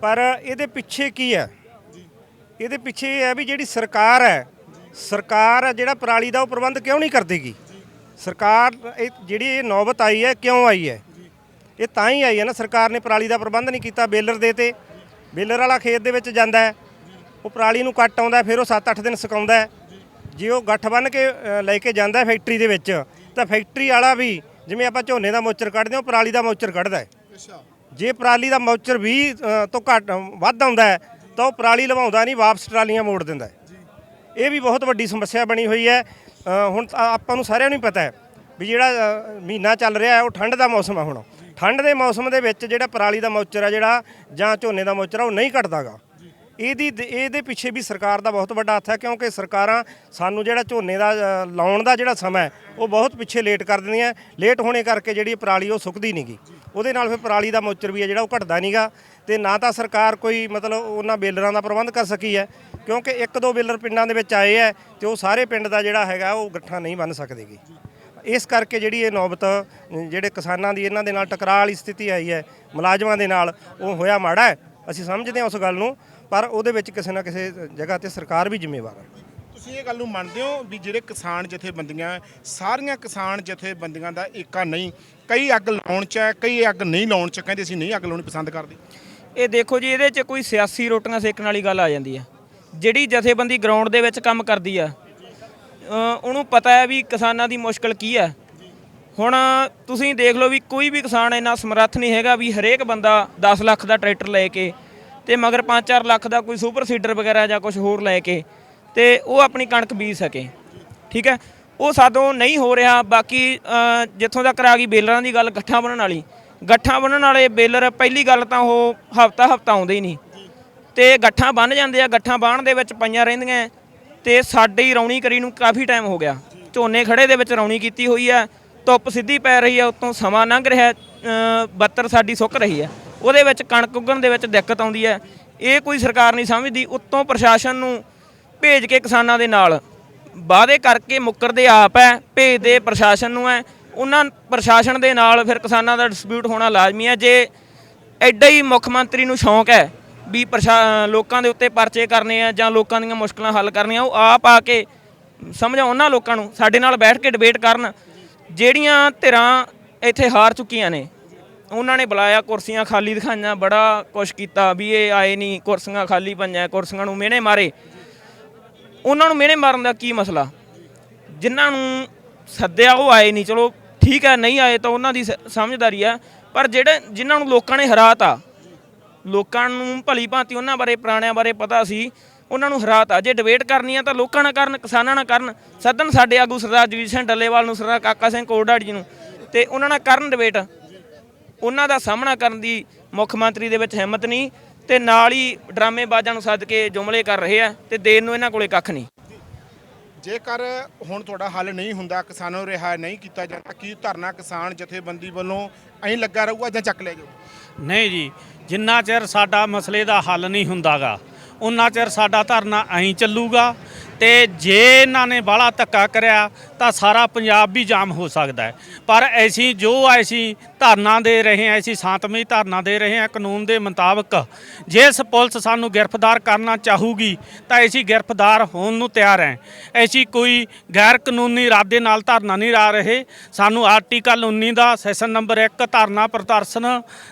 ਪਰ ਇਹਦੇ ਪਿੱਛੇ ਕੀ ਹੈ ਇਹਦੇ ਪਿੱਛੇ ਇਹ ਹੈ ਵੀ ਜਿਹੜੀ ਸਰਕਾਰ ਹੈ ਸਰਕਾਰ ਹੈ ਜਿਹੜਾ ਪਰਾਲੀ ਦਾ ਉਹ ਪ੍ਰਬੰਧ ਕਿਉਂ ਨਹੀਂ ਕਰਦੀਗੀ? ਸਰਕਾਰ ਇਹ ਜਿਹੜੀ ਇਹ ਨੌਬਤ ਆਈ ਹੈ ਕਿਉਂ ਆਈ ਹੈ? ਇਹ ਤਾਂ ਹੀ ਆਈ ਹੈ ਨਾ ਸਰਕਾਰ ਨੇ ਪਰਾਲੀ ਦਾ ਪ੍ਰਬੰਧ ਨਹੀਂ ਕੀਤਾ ਬੇਲਰ ਦੇ ਤੇ। ਬੇਲਰ ਵਾਲਾ ਖੇਤ ਦੇ ਵਿੱਚ ਜਾਂਦਾ ਉਹ ਪਰਾਲੀ ਨੂੰ ਕੱਟ ਆਉਂਦਾ ਫਿਰ ਉਹ 7-8 ਦਿਨ ਸੁਕਾਉਂਦਾ ਜੇ ਉਹ ਗੱਠ ਬੰਨ ਕੇ ਲੈ ਕੇ ਜਾਂਦਾ ਫੈਕਟਰੀ ਦੇ ਵਿੱਚ ਤਾਂ ਫੈਕਟਰੀ ਵਾਲਾ ਵੀ ਜਿਵੇਂ ਆਪਾਂ ਝੋਨੇ ਦਾ ਮੋਚਰ ਕੱਢਦੇ ਹਾਂ ਪਰਾਲੀ ਦਾ ਮੋਚਰ ਕੱਢਦਾ ਹੈ। ਜੇ ਪਰਾਲੀ ਦਾ ਮੋਚਰ ਵੀ ਅ, ਤੋਂ ਘੱਟ ਵੱਧ ਆਉਂਦਾ ਹੈ ਤਾਂ ਉਹ ਪਰਾਲੀ ਲਵਾਉਂਦਾ ਨਹੀਂ ਵਾਪਸ ਟਰਾਲੀਆਂ ਮੋੜ ਦਿੰਦਾ ਹੈ। ਇਹ ਵੀ ਬਹੁਤ ਵੱਡੀ ਸਮੱਸਿਆ ਬਣੀ ਹੋਈ ਹੈ। ਹੁਣ ਆਪਾਂ ਨੂੰ ਸਾਰਿਆਂ ਨੂੰ ਹੀ ਪਤਾ ਹੈ ਵੀ ਜਿਹੜਾ ਮਹੀਨਾ ਚੱਲ ਰਿਹਾ ਹੈ ਉਹ ਠੰਡ ਦਾ ਮੌਸਮ ਹੈ ਹੁਣ। ਠੰਡ ਦੇ ਮੌਸਮ ਦੇ ਵਿੱਚ ਜਿਹੜਾ ਪਰਾਲੀ ਦਾ ਮੋਚਰ ਹੈ ਜਿਹੜਾ ਜਾਂ ਝੋਨੇ ਦਾ ਮੋਚਰ ਹੈ ਉਹ ਨਹੀਂ ਘਟਦਾਗਾ। ਇਹਦੀ ਇਹਦੇ ਪਿੱਛੇ ਵੀ ਸਰਕਾਰ ਦਾ ਬਹੁਤ ਵੱਡਾ ਹੱਥ ਹੈ, ਕਿਉਂਕਿ ਸਰਕਾਰਾਂ ਸਾਨੂੰ ਜਿਹੜਾ ਝੋਨੇ ਦਾ ਲਾਉਣ ਦਾ ਜਿਹੜਾ ਸਮਾਂ ਉਹ ਬਹੁਤ ਪਿੱਛੇ ਲੇਟ ਕਰ ਦਿੰਦੀਆਂ। ਲੇਟ ਹੋਣੇ ਕਰਕੇ ਜਿਹੜੀ ਪਰਾਲੀ ਉਹ ਸੁੱਕਦੀ ਨਹੀਂਗੀ ਉਹਦੇ ਨਾਲ ਫਿਰ ਪਰਾਲੀ ਦਾ ਮੋਚਰ ਵੀ ਹੈ ਜਿਹੜਾ, ਉਹ ਘਟਦਾ ਨਹੀਂਗਾ ਤੇ ਨਾ ਤਾਂ ਸਰਕਾਰ ਕੋਈ ਮਤਲਬ ਉਹਨਾਂ ਬੇਲਰਾਂ ਦਾ ਪ੍ਰਬੰਧ ਕਰ ਸਕੀ ਹੈ, ਕਿਉਂਕਿ ਇੱਕ ਦੋ ਬੇਲਰ ਪਿੰਡਾਂ ਦੇ ਵਿੱਚ ਆਏ ਹੈ ਤੇ ਉਹ ਸਾਰੇ ਪਿੰਡ ਦਾ ਜਿਹੜਾ ਹੈਗਾ, ਉਹ ਗੱਠਾਂ ਨਹੀਂ ਬੰਨ ਸਕਦੇਗੀ ਇਸ ਕਰਕੇ ਜਿਹੜੀ ਇਹ ਨੌਬਤ, ਜਿਹੜੇ ਕਿਸਾਨਾਂ ਦੀ ਇਹਨਾਂ ਦੇ ਨਾਲ ਟਕਰਾਅ ਵਾਲੀ ਸਥਿਤੀ ਆਈ ਹੈ, ਮੁਲਾਜ਼ਮਾਂ ਦੇ ਨਾਲ, ਉਹ ਹੋਇਆ ਮਾੜਾ ਹੈ। ਅਸੀਂ ਸਮਝਦੇ ਹਾਂ ਉਸ ਗੱਲ ਨੂੰ। ਪਰ ਉਹਦੇ ਵਿੱਚ ਕਿਸੇ ਨਾ ਕਿਸੇ ਜਗ੍ਹਾ ਤੇ ਸਰਕਾਰ ਵੀ ਜ਼ਿੰਮੇਵਾਰ ਹੈ ਤੁਸੀਂ ਇਹ ਗੱਲ ਨੂੰ ਮੰਨਦੇ ਹੋ ਵੀ ਜਿਹੜੇ ਕਿਸਾਨ ਜਥੇਬੰਦੀਆਂ ਸਾਰੀਆਂ ਕਿਸਾਨ ਜਥੇਬੰਦੀਆਂ ਦਾ ਏਕਾ ਨਹੀਂ ਕਈ ਅੱਗ ਲਾਉਣ ਚ ਹੈ ਕਈ ਅੱਗ ਨਹੀਂ ਲਾਉਣ ਚ ਕਹਿੰਦੇ ਅਸੀਂ ਨਹੀਂ ਅੱਗ ਲਾਉਣੀ ਪਸੰਦ ਕਰਦੇ। ਇਹ ਦੇਖੋ ਜੀ ਇਹਦੇ 'ਚ ਕੋਈ ਸਿਆਸੀ ਰੋਟੀਆਂ ਸੇਕਣ ਵਾਲੀ ਗੱਲ ਆ ਜਾਂਦੀ ਹੈ ਜਿਹੜੀ ਜਥੇਬੰਦੀ ਗਰਾਊਂਡ ਦੇ ਵਿੱਚ ਕੰਮ ਕਰਦੀ ਆ ਉਹਨੂੰ ਪਤਾ ਹੈ ਵੀ ਕਿਸਾਨਾਂ ਦੀ ਮੁਸ਼ਕਲ ਕੀ ਹੈ ਹੁਣ ਤੁਸੀਂ ਦੇਖ ਲਓ ਵੀ ਕੋਈ ਵੀ ਕਿਸਾਨ ਇੰਨਾ ਸਮਰੱਥ ਨਹੀਂ ਹੈਗਾ ਵੀ ਹਰੇਕ ਬੰਦਾ 10 ਲੱਖ ਦਾ ਟਰੈਕਟਰ ਲੈ ਕੇ ਤੇ ਮਗਰ 5-4 ਲੱਖ ਦਾ ਕੋਈ ਸੁਪਰ ਸੀਡਰ ਵਗੈਰਾ ਜਾਂ ਕੁਝ ਹੋਰ ਲੈ ਕੇ ਤੇ ਉਹ ਆਪਣੀ ਕਣਕ ਬੀਜ ਸਕੇ। ਠੀਕ ਹੈ? ਉਹ ਸਾਦੋਂ ਨਹੀਂ ਹੋ ਰਿਹਾ। ਬਾਕੀ ਜਿੱਥੋਂ ਤੱਕ ਆ ਗਈ ਬੇਲਰਾਂ ਦੀ ਗੱਲ ਗੱਠਾਂ ਬਣਨ ਵਾਲੀ। ਗੱਠਾਂ ਬਣਨ ਵਾਲੇ ਬੇਲਰ ਪਹਿਲੀ ਗੱਲ ਤਾਂ ਉਹ ਹਫਤਾ ਹਫਤਾ ਆਉਂਦੇ ਹੀ ਨਹੀਂ। ਤੇ ਗੱਠਾਂ ਬੰਨ ਜਾਂਦੇ ਆ। ਗੱਠਾਂ ਬਾਣ ਦੇ ਵਿੱਚ ਪਈਆਂ ਰਹਿੰਦੀਆਂ। ਤੇ ਸਾਡੇ ਹੀ ਰੌਣੀ ਕਰੀ ਨੂੰ ਕਾਫੀ ਟਾਈਮ ਹੋ ਗਿਆ। ਝੋਨੇ ਖੜੇ ਦੇ ਵਿੱਚ ਰੌਣੀ ਕੀਤੀ ਹੋਈ ਆ। ਧੁੱਪ ਸਿੱਧੀ ਪੈ ਰਹੀ ਆ। ਉਤੋਂ ਸਮਾਂ ਲੰਘ ਰਿਹਾ। ਬੱਤਰ ਸਾਡੀ ਸੁੱਕ ਰਹੀ ਆ। ਉਹਦੇ ਵਿੱਚ ਕਣਕ ਉੱਗਣ ਦੇ ਵਿੱਚ ਦਿੱਕਤ ਆਉਂਦੀ ਹੈ। ਇਹ ਕੋਈ ਸਰਕਾਰ ਨਹੀਂ ਸਮਝਦੀ। ਉੱਤੋਂ ਪ੍ਰਸ਼ਾਸਨ ਨੂੰ ਭੇਜ ਕੇ ਕਿਸਾਨਾਂ ਦੇ ਨਾਲ। ਵਾਅਦੇ ਕਰਕੇ ਮੁੱਕਰਦੇ ਆਪ ਹੈ, ਭੇਜਦੇ ਪ੍ਰਸ਼ਾਸਨ ਨੂੰ ਹੈ। ਉਹਨਾਂ ਪ੍ਰਸ਼ਾਸਨ ਦੇ ਨਾਲ ਫਿਰ ਕਿਸਾਨਾਂ ਦਾ ਡਿਸਪਿਊਟ ਹੋਣਾ ਲਾਜ਼ਮੀ ਹੈ। ਜੇ ਐਡਾ ਹੀ ਮੁੱਖ ਮੰਤਰੀ ਨੂੰ ਸ਼ੌਂਕ ਹੈ ਵੀ ਪ੍ਰਸ਼ਾ, ਲੋਕਾਂ ਦੇ ਉੱਤੇ ਪਰਚੇ ਕਰਨੇ ਆ ਜਾਂ ਲੋਕਾਂ ਦੀਆਂ ਮੁਸ਼ਕਲਾਂ ਹੱਲ ਕਰਨੀਆਂ, ਉਹ ਆਪ ਆ ਕੇ ਸਮਝਾਉਣ ਉਹਨਾਂ ਲੋਕਾਂ ਨੂੰ। ਸਾਡੇ ਨਾਲ ਬੈਠ ਕੇ ਡਿਬੇਟ ਕਰਨ। ਜਿਹੜੀਆਂ ਧਿਰਾਂ ਇੱਥੇ ਹਾਰ ਚੁੱਕੀਆਂ ਨੇ ਉਹਨਾਂ ਨੇ ਬੁਲਾਇਆ, ਕੁਰਸੀਆਂ ਖਾਲੀ ਦਿਖਾਈਆਂ, ਬੜਾ ਕੁਛ ਕੀਤਾ ਵੀ ਇਹ ਆਏ ਨਹੀਂ ਕੁਰਸੀਆਂ ਖਾਲੀ ਪਈਆਂ, ਕੁਰਸੀਆਂ ਨੂੰ ਮਿਹਣੇ ਮਾਰੇ। ਉਹਨਾਂ ਨੂੰ ਮਿਹਣੇ ਮਾਰਨ ਦਾ ਕੀ ਮਸਲਾ? ਜਿਨ੍ਹਾਂ ਨੂੰ ਸੱਦਿਆ ਉਹ ਆਏ ਨਹੀਂ ਚਲੋ ਠੀਕ ਹੈ, ਨਹੀਂ ਆਏ ਤਾਂ ਉਹਨਾਂ ਦੀ ਸ- ਸਮਝਦਾਰੀ ਆ, ਪਰ ਜਿਹੜੇ, ਜਿਨ੍ਹਾਂ ਨੂੰ ਲੋਕਾਂ ਨੇ ਹਰਾਤਾ ਲੋਕਾਂ ਨੂੰ ਭਲੀ ਭਾਂਤੀ ਉਹਨਾਂ ਬਾਰੇ, ਪੁਰਾਣਿਆਂ ਬਾਰੇ ਪਤਾ ਸੀ, ਉਹਨਾਂ ਨੂੰ ਹਰਾਤਾ ਜੇ ਡਿਬੇਟ ਕਰਨੀ ਆ ਤਾਂ ਲੋਕਾਂ ਨਾਲ ਕਰਨ, ਕਿਸਾਨਾਂ ਨਾਲ ਕਰਨ, ਸੱਦਣ ਸਾਡੇ ਆਗੂ ਸਰਦਾਰ ਜਗਜੀਤ ਸਿੰਘ ਡੱਲੇਵਾਲ ਨੂੰ, ਸਰਦਾਰ ਕਾਕਾ ਸਿੰਘ ਕੋੜਾੜ ਜੀ ਨੂੰ, ਤੇ ਉਹਨਾਂ ਨਾਲ ਕਰਨ ਡਿਬੇਟ ਉਹਨਾਂ ਦਾ ਸਾਹਮਣਾ ਕਰਨ ਦੀ ਮੁੱਖ ਮੰਤਰੀ ਦੇ ਵਿੱਚ ਹਿੰਮਤ ਨਹੀਂ ਤੇ ਨਾਲ ਹੀ ਡਰਾਮੇਬਾਜ਼ਾਂ ਨੂੰ ਸੱਦ ਕੇ ਜੁਮਲੇ ਕਰ ਰਹੇ ਆ ਤੇ ਦੇਣ ਨੂੰ ਇਹਨਾਂ ਕੋਲੇ ਕੱਖ ਨਹੀਂ। ਜੇਕਰ ਹੁਣ ਤੁਹਾਡਾ ਹੱਲ ਨਹੀਂ ਹੁੰਦਾ ਕਿਸਾਨਾਂ ਨੂੰ ਰਿਹਾ ਨਹੀਂ ਕੀਤਾ ਜਾਂਦਾ ਕੀ ਧਰਨਾ ਕਿਸਾਨ ਜਥੇਬੰਦੀ ਵੱਲੋਂ ਐਂ ਲੱਗਾ ਰਹੂਗਾ ਜਾਂ ਚੱਕ ਲਿਆ ਜਾਊ ਨਹੀਂ ਜੀ ਜਿੰਨਾ ਚਿਰ ਸਾਡਾ ਮਸਲੇ ਦਾ ਹੱਲ ਨਹੀਂ ਹੁੰਦਾਗਾ ਉਨਾ ਚਿਰ ਸਾਡਾ ਧਰਨਾ ਐਂ ਚੱਲੂਗਾ ਤੇ ਜੇ ਇਹਨਾਂ ਨੇ ਬਾਹਲਾ ਧੱਕਾ ਕਰਿਆ ਤਾਂ ਸਾਰਾ ਪੰਜਾਬ ਵੀ ਜਾਮ ਹੋ ਸਕਦਾ ਹੈ। ਪਰ ਅਸੀਂ ਜੋ ਅਸੀਂ ਧਰਨਾ ਦੇ ਰਹੇ ਹਾਂ, ਅਸੀਂ ਸ਼ਾਂਤਮਈ ਧਰਨਾ ਦੇ ਰਹੇ ਹਾਂ, ਕਾਨੂੰਨ ਦੇ ਮੁਤਾਬਕ ਜੇ ਪੁਲਿਸ ਸਾਨੂੰ ਗ੍ਰਿਫਤਾਰ ਕਰਨਾ ਚਾਹੂਗੀ, ਤਾਂ ਅਸੀਂ ਗ੍ਰਿਫਤਾਰ ਹੋਣ ਨੂੰ ਤਿਆਰ ਹਾਂ। ਅਸੀਂ ਕੋਈ ਗੈਰ ਕਾਨੂੰਨੀ ਇਰਾਦੇ ਨਾਲ ਧਰਨਾ ਨਹੀਂ ਲਾ ਰਹੇ। ਸਾਨੂੰ ਆਰਟੀਕਲ 19 ਦਾ ਸੈਸ਼ਨ ਨੰਬਰ 1 ਧਰਨਾ ਪ੍ਰਦਰਸ਼ਨ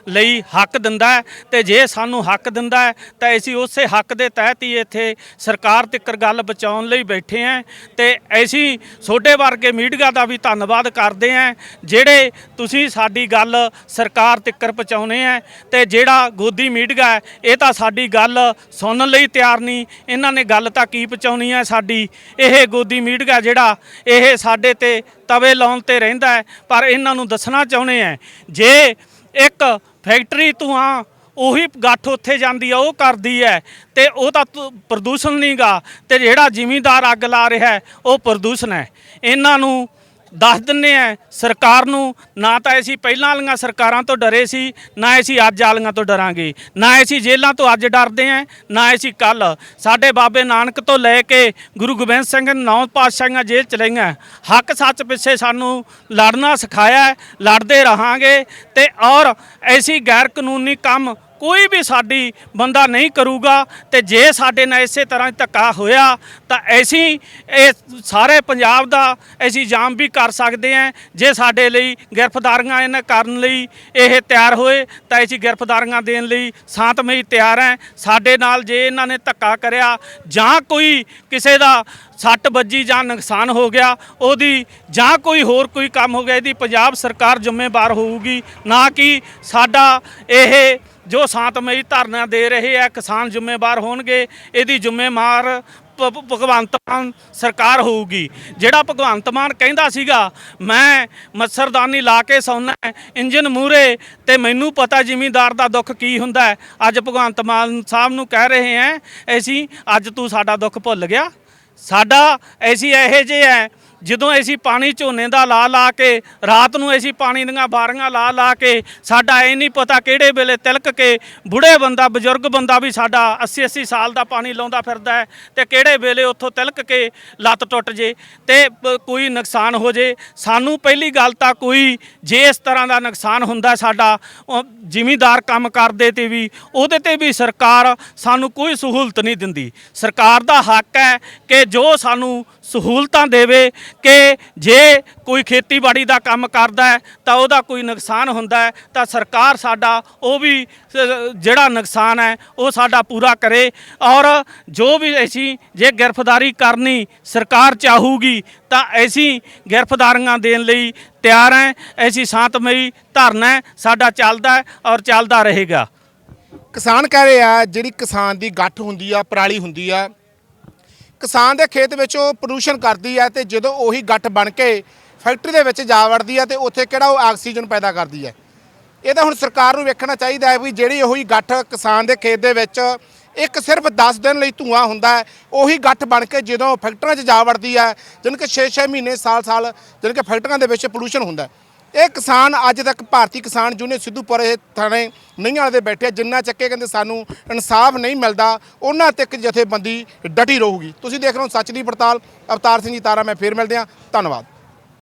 ਲਈ ਹੱਕ ਦਿੰਦਾ ਹੈ ਤੇ ਜੇ ਸਾਨੂੰ ਹੱਕ ਦਿੰਦਾ ਤਾਂ ਅਸੀਂ ਉਸੇ ਹੱਕ ਦੇ ਤਹਿਤ ਹੀ ਇੱਥੇ ਸਰਕਾਰ ਤੱਕਰ ਗੱਲ ਬਚਾਉਣ ਲਈ ਬੈਠੇ ਹਾਂ ਤੇ ਅਸੀਂ ਛੋਟੇ ਵਰਗੇ ਮੀਡੀਆ ਦਾ ਵੀ ਧੰਨਵਾਦ ਕਰਦੇ ਹਾਂ ਜਿਹੜੇ ਤੁਸੀਂ ਸਾਡੀ ਗੱਲ ਸਰਕਾਰ ਤੱਕਰ ਪਹੁੰਚਾਉਨੇ ਆ ਤੇ ਜਿਹੜਾ ਗੋਦੀ ਮੀਡੀਆ ਹੈ, ਇਹ ਤਾਂ ਸਾਡੀ ਗੱਲ ਸੁਣਨ ਲਈ ਤਿਆਰ ਨਹੀਂ। ਇਹਨਾਂ ਨੇ ਗੱਲ ਤਾਂ ਕੀ ਪਹੁੰਚਾਉਣੀ ਹੈ ਸਾਡੀ? ਇਹ ਗੋਦੀ ਮੀਡੀਆ ਜਿਹੜਾ, ਇਹ ਸਾਡੇ ਤੇ ਤਵੇ ਲਾਉਣ ਤੇ ਰਹਿੰਦਾ ਹੈ, ਪਰ ਇਹਨਾਂ ਨੂੰ ਦੱਸਣਾ ਚਾਹੁੰਦੇ ਆ, ਜੇ ਇੱਕ ਫੈਕਟਰੀ ਧੂਆਂ ਉਹੀ ਗੱਠ ਉੱਥੇ ਜਾਂਦੀ ਆ, ਉਹ ਕਰਦੀ ਹੈ, ਤੇ ਉਹ ਤਾਂ ਤ- ਪ੍ਰਦੂਸ਼ਣ ਨਹੀਂਗਾ ਤੇ ਜਿਹੜਾ ਜ਼ਿਮੀਂਦਾਰ ਅੱਗ ਲਾ ਰਿਹਾ ਉਹ ਪ੍ਰਦੂਸ਼ਣ ਹੈ। ਇਹਨਾਂ ਨੂੰ ਦੱਸ ਦਿੰਨੇ ਆ, ਸਰਕਾਰ ਨੂੰ। ਨਾ ਤਾਂ ਅਸੀਂ ਪਹਿਲਾਂ ਵਾਲੀਆਂ ਸਰਕਾਰਾਂ ਤੋਂ ਡਰੇ ਸੀ, ਨਾ ਅਸੀਂ ਅੱਜ ਵਾਲੀਆਂ ਤੋਂ ਡਰਾਂਗੇ। ਨਾ ਅਸੀਂ ਜੇਲ੍ਹਾਂ ਤੋਂ ਅੱਜ ਡਰਦੇ ਆ, ਨਾ ਅਸੀਂ ਕੱਲ ਸਾਡੇ ਬਾਬੇ ਨਾਨਕ ਤੋਂ ਲੈ ਕੇ ਗੁਰੂ ਗੋਬਿੰਦ ਸਿੰਘ ਨੇ ਨੌ ਪਾਤਸ਼ਾਹੀਆਂ ਜੇਲ੍ਹ ਚ ਲਈਆਂ। ਹੱਕ ਸੱਚ ਪਿੱਛੇ ਸਾਨੂੰ ਲੜਨਾ ਸਿਖਾਇਆ, ਲੜਦੇ ਰਹਾਂਗੇ ਤੇ ਔਰ ਐਸੀ ਗੈਰ ਕਾਨੂੰਨੀ ਕੰਮ ਕੋਈ ਵੀ ਸਾਡੀ ਬੰਦਾ ਨਹੀਂ ਕਰੂਗਾ ਤੇ ਜੇ ਸਾਡੇ ਨਾਲ ਇਸੇ ਤਰ੍ਹਾਂ ਧੱਕਾ ਹੋਇਆ ਤਾਂ ਅਸੀਂ ਇਹ ਸਾਰੇ ਪੰਜਾਬ ਦਾ ਅਸੀਂ ਜਾਮ ਵੀ ਕਰ ਸਕਦੇ ਹਾਂ। ਜੇ ਸਾਡੇ ਲਈ ਗ੍ਰਿਫਤਾਰੀਆਂ ਇਹਨਾਂ ਕਰਨ ਲਈ ਇਹ ਤਿਆਰ ਹੋਏ ਤਾਂ ਅਸੀਂ ਗ੍ਰਿਫਤਾਰੀਆਂ ਦੇਣ ਲਈ ਸ਼ਾਂਤਮਈ ਤਿਆਰ ਹਾਂ। ਸਾਡੇ ਨਾਲ ਜੇ ਇਹਨਾਂ ਨੇ ਧੱਕਾ ਕਰਿਆ ਜਾਂ ਕੋਈ ਕਿਸੇ ਦਾ ਸੱਟ ਵੱਜੀ ਜਾਂ ਨੁਕਸਾਨ ਹੋ ਗਿਆ, ਉਹਦੀ ਜਾਂ ਕੋਈ ਹੋਰ ਕੋਈ ਕੰਮ ਹੋ ਗਿਆ, ਇਹਦੀ ਪੰਜਾਬ ਸਰਕਾਰ ਜ਼ਿੰਮੇਵਾਰ ਹੋਊਗੀ। ਨਾ ਕਿ ਸਾਡਾ ਇਹ ਜੋ ਸ਼ਾਂਤਮਈ ਧਰਨਾ ਦੇ ਰਹੇ ਆ ਕਿਸਾਨ ਜ਼ਿੰਮੇਵਾਰ ਹੋਣਗੇ ਇਹਦੀ ਜ਼ਿੰਮੇਵਾਰ ਭ- ਭਗਵੰਤ ਮਾਨ ਸਰਕਾਰ ਹੋਊਗੀ ਜਿਹੜਾ ਭਗਵੰਤ ਮਾਨ ਕਹਿੰਦਾ ਸੀਗਾ ਮੈਂ ਮੱਛਰਦਾਨੀ ਲਾ ਕੇ ਸੌਣਾ ਹੈ, ਇੰਜਨ ਮੂਰੇ ਤੇ ਮੈਨੂੰ ਪਤਾ ਜ਼ਿਮੀਂਦਾਰ ਦਾ ਦੁੱਖ ਕੀ ਹੁੰਦਾ ਹੈ। ਅੱਜ ਭਗਵੰਤ ਮਾਨ ਸਾਹਿਬ ਨੂੰ ਕਹਿ ਰਹੇ ਹਾਂ ਅਸੀਂ ਅੱਜ ਤੂੰ ਸਾਡਾ ਦੁੱਖ ਭੁੱਲ ਗਿਆ ਸਾਡਾ ਅਸੀਂ ਇਹੋ ਜਿਹੇ ਹੈ ਜਦੋਂ ਅਸੀਂ ਪਾਣੀ ਝੋਨੇ ਦਾ ਲਾ ਲਾ ਕੇ, ਰਾਤ ਨੂੰ ਅਸੀਂ ਪਾਣੀ ਦੀਆਂ ਬਾਰੀਆਂ ਲਾ ਲਾ ਕੇ, ਸਾਡਾ ਇਹ ਨਹੀਂ ਪਤਾ ਕਿਹੜੇ ਵੇਲੇ ਤਿਲਕ ਕੇ, ਬੁੜੇ ਬੰਦਾ, ਬਜ਼ੁਰਗ ਬੰਦਾ ਵੀ ਸਾਡਾ 80 80 ਸਾਲ ਦਾ ਪਾਣੀ ਲਾਉਂਦਾ ਫਿਰਦਾ ਹੈ ਤੇ ਕਿਹੜੇ ਵੇਲੇ ਉੱਥੋਂ ਤਿਲਕ ਕੇ ਲੱਤ ਟੁੱਟ ਜੇ ਤੇ ਕੋਈ ਨੁਕਸਾਨ ਹੋ ਜੇ। ਸਾਨੂੰ ਪਹਿਲੀ ਗੱਲ ਤਾਂ ਕੋਈ ਜੇ ਇਸ ਤਰ੍ਹਾਂ ਦਾ ਨੁਕਸਾਨ ਹੁੰਦਾ ਸਾਡਾ, ਉਹ ਜ਼ਿਮੀਂਦਾਰ ਕੰਮ ਕਰਦੇ ਤੇ ਵੀ, ਉਹਦੇ ਤੇ ਵੀ ਸਰਕਾਰ ਸਾਨੂੰ ਕੋਈ ਸਹੂਲਤ ਨਹੀਂ ਦਿੰਦੀ। ਸਰਕਾਰ ਦਾ ਹੱਕ ਹੈ ਕਿ ਜੋ ਸਾਨੂੰ ਸਹੂਲਤਾਂ ਦੇਵੇ ਕਿ ਜੇ ਕੋਈ ਖੇਤੀਬਾੜੀ ਦਾ ਕੰਮ ਕਰਦਾ ਹੈ, ਤਾਂ ਉਹਦਾ ਕੋਈ ਨੁਕਸਾਨ ਹੁੰਦਾ ਹੈ, ਤਾਂ ਸਰਕਾਰ ਸਾਡਾ, ਉਹ ਵੀ ਜਿਹੜਾ ਨੁਕਸਾਨ ਹੈ, ਉਹ ਸਾਡਾ ਪੂਰਾ ਕਰੇ। ਔਰ ਜੋ ਵੀ ਅਸੀਂ ਜੇ ਗ੍ਰਿਫਤਾਰੀ ਕਰਨੀ ਸਰਕਾਰ ਚਾਹੂਗੀ, ਤਾਂ ਅਸੀਂ ਗ੍ਰਿਫਤਾਰੀਆਂ ਦੇਣ ਲਈ ਤਿਆਰ ਹੈ। ਅਸੀਂ ਸ਼ਾਂਤਮਈ ਧਰਨਾ ਸਾਡਾ ਚੱਲਦਾ ਔਰ ਚੱਲਦਾ ਰਹੇਗਾ। ਕਿਸਾਨ ਕਹਿ ਰਹੇ ਆ, ਜਿਹੜੀ ਕਿਸਾਨ ਦੀ ਗੱਠ ਹੁੰਦੀ ਆ, ਪਰਾਲੀ ਹੁੰਦੀ ਆ ਕਿਸਾਨ ਦੇ ਖੇਤ ਵਿੱਚ ਉਹ ਪ੍ਰਦੂਸ਼ਣ ਕਰਦੀ ਹੈ ਤੇ ਜਦੋਂ ਉਹੀ ਗੱਠ ਬਣ ਕੇ ਫੈਕਟਰੀ ਦੇ ਵਿੱਚ ਜਾ ਵੜਦੀ ਹੈ ਤੇ ਉੱਥੇ ਕਿਹੜਾ ਉਹ ਆਕਸੀਜਨ ਪੈਦਾ ਕਰਦੀ ਹੈ। ਇਹ ਤਾਂ ਹੁਣ ਸਰਕਾਰ ਨੂੰ ਵੇਖਣਾ ਚਾਹੀਦਾ ਹੈ ਵੀ ਜਿਹੜੀ ਉਹੀ ਗੱਠ ਕਿਸਾਨ ਦੇ ਖੇਤ ਦੇ ਵਿੱਚ ਇੱਕ ਸਿਰਫ 10 ਦਿਨ ਲਈ ਧੂਆਂ ਹੁੰਦਾ ਹੈ, ਉਹੀ ਗੱਠ ਬਣ ਕੇ ਜਦੋਂ ਫੈਕਟਰੀਆਂ 'ਚ ਜਾ ਵੜਦੀ ਹੈ, ਜਾਣੀ ਕਿ 6-6 ਮਹੀਨੇ, ਸਾਲ-ਸਾਲ ਜਾਣੀ ਕਿ ਫੈਕਟਰੀਆਂ ਦੇ ਵਿੱਚ ਪੋਲੂਸ਼ਨ ਹੁੰਦਾ ਹੈ। ਇਹ ਕਿਸਾਨ ਅੱਜ ਤੱਕ ਭਾਰਤੀ ਕਿਸਾਨ ਯੂਨੀਅਨ ਸਿੱਧੂਪੁਰ ਇਹ ਥਾਣੇ ਨਹੀਂ ਵਾਲੇ ਦੇ ਬੈਠੇ ਆ, ਜਿੰਨਾ ਚੱਕੇ ਕਹਿੰਦੇ ਸਾਨੂੰ ਇਨਸਾਫ ਨਹੀਂ ਮਿਲਦਾ ਉਹਨਾਂ ਤੱਕ ਜਥੇਬੰਦੀ ਡਟੀ ਰਹੂਗੀ। ਤੁਸੀਂ ਦੇਖ ਰਹੇ ਹੋ ਸੱਚ ਦੀ ਪੜਤਾਲ ਅਵਤਾਰ ਸਿੰਘ ਜੀ ਤਾਰਾ ਮੈਂ ਫੇਰ ਮਿਲਦੇ ਹਾਂ। ਧੰਨਵਾਦ।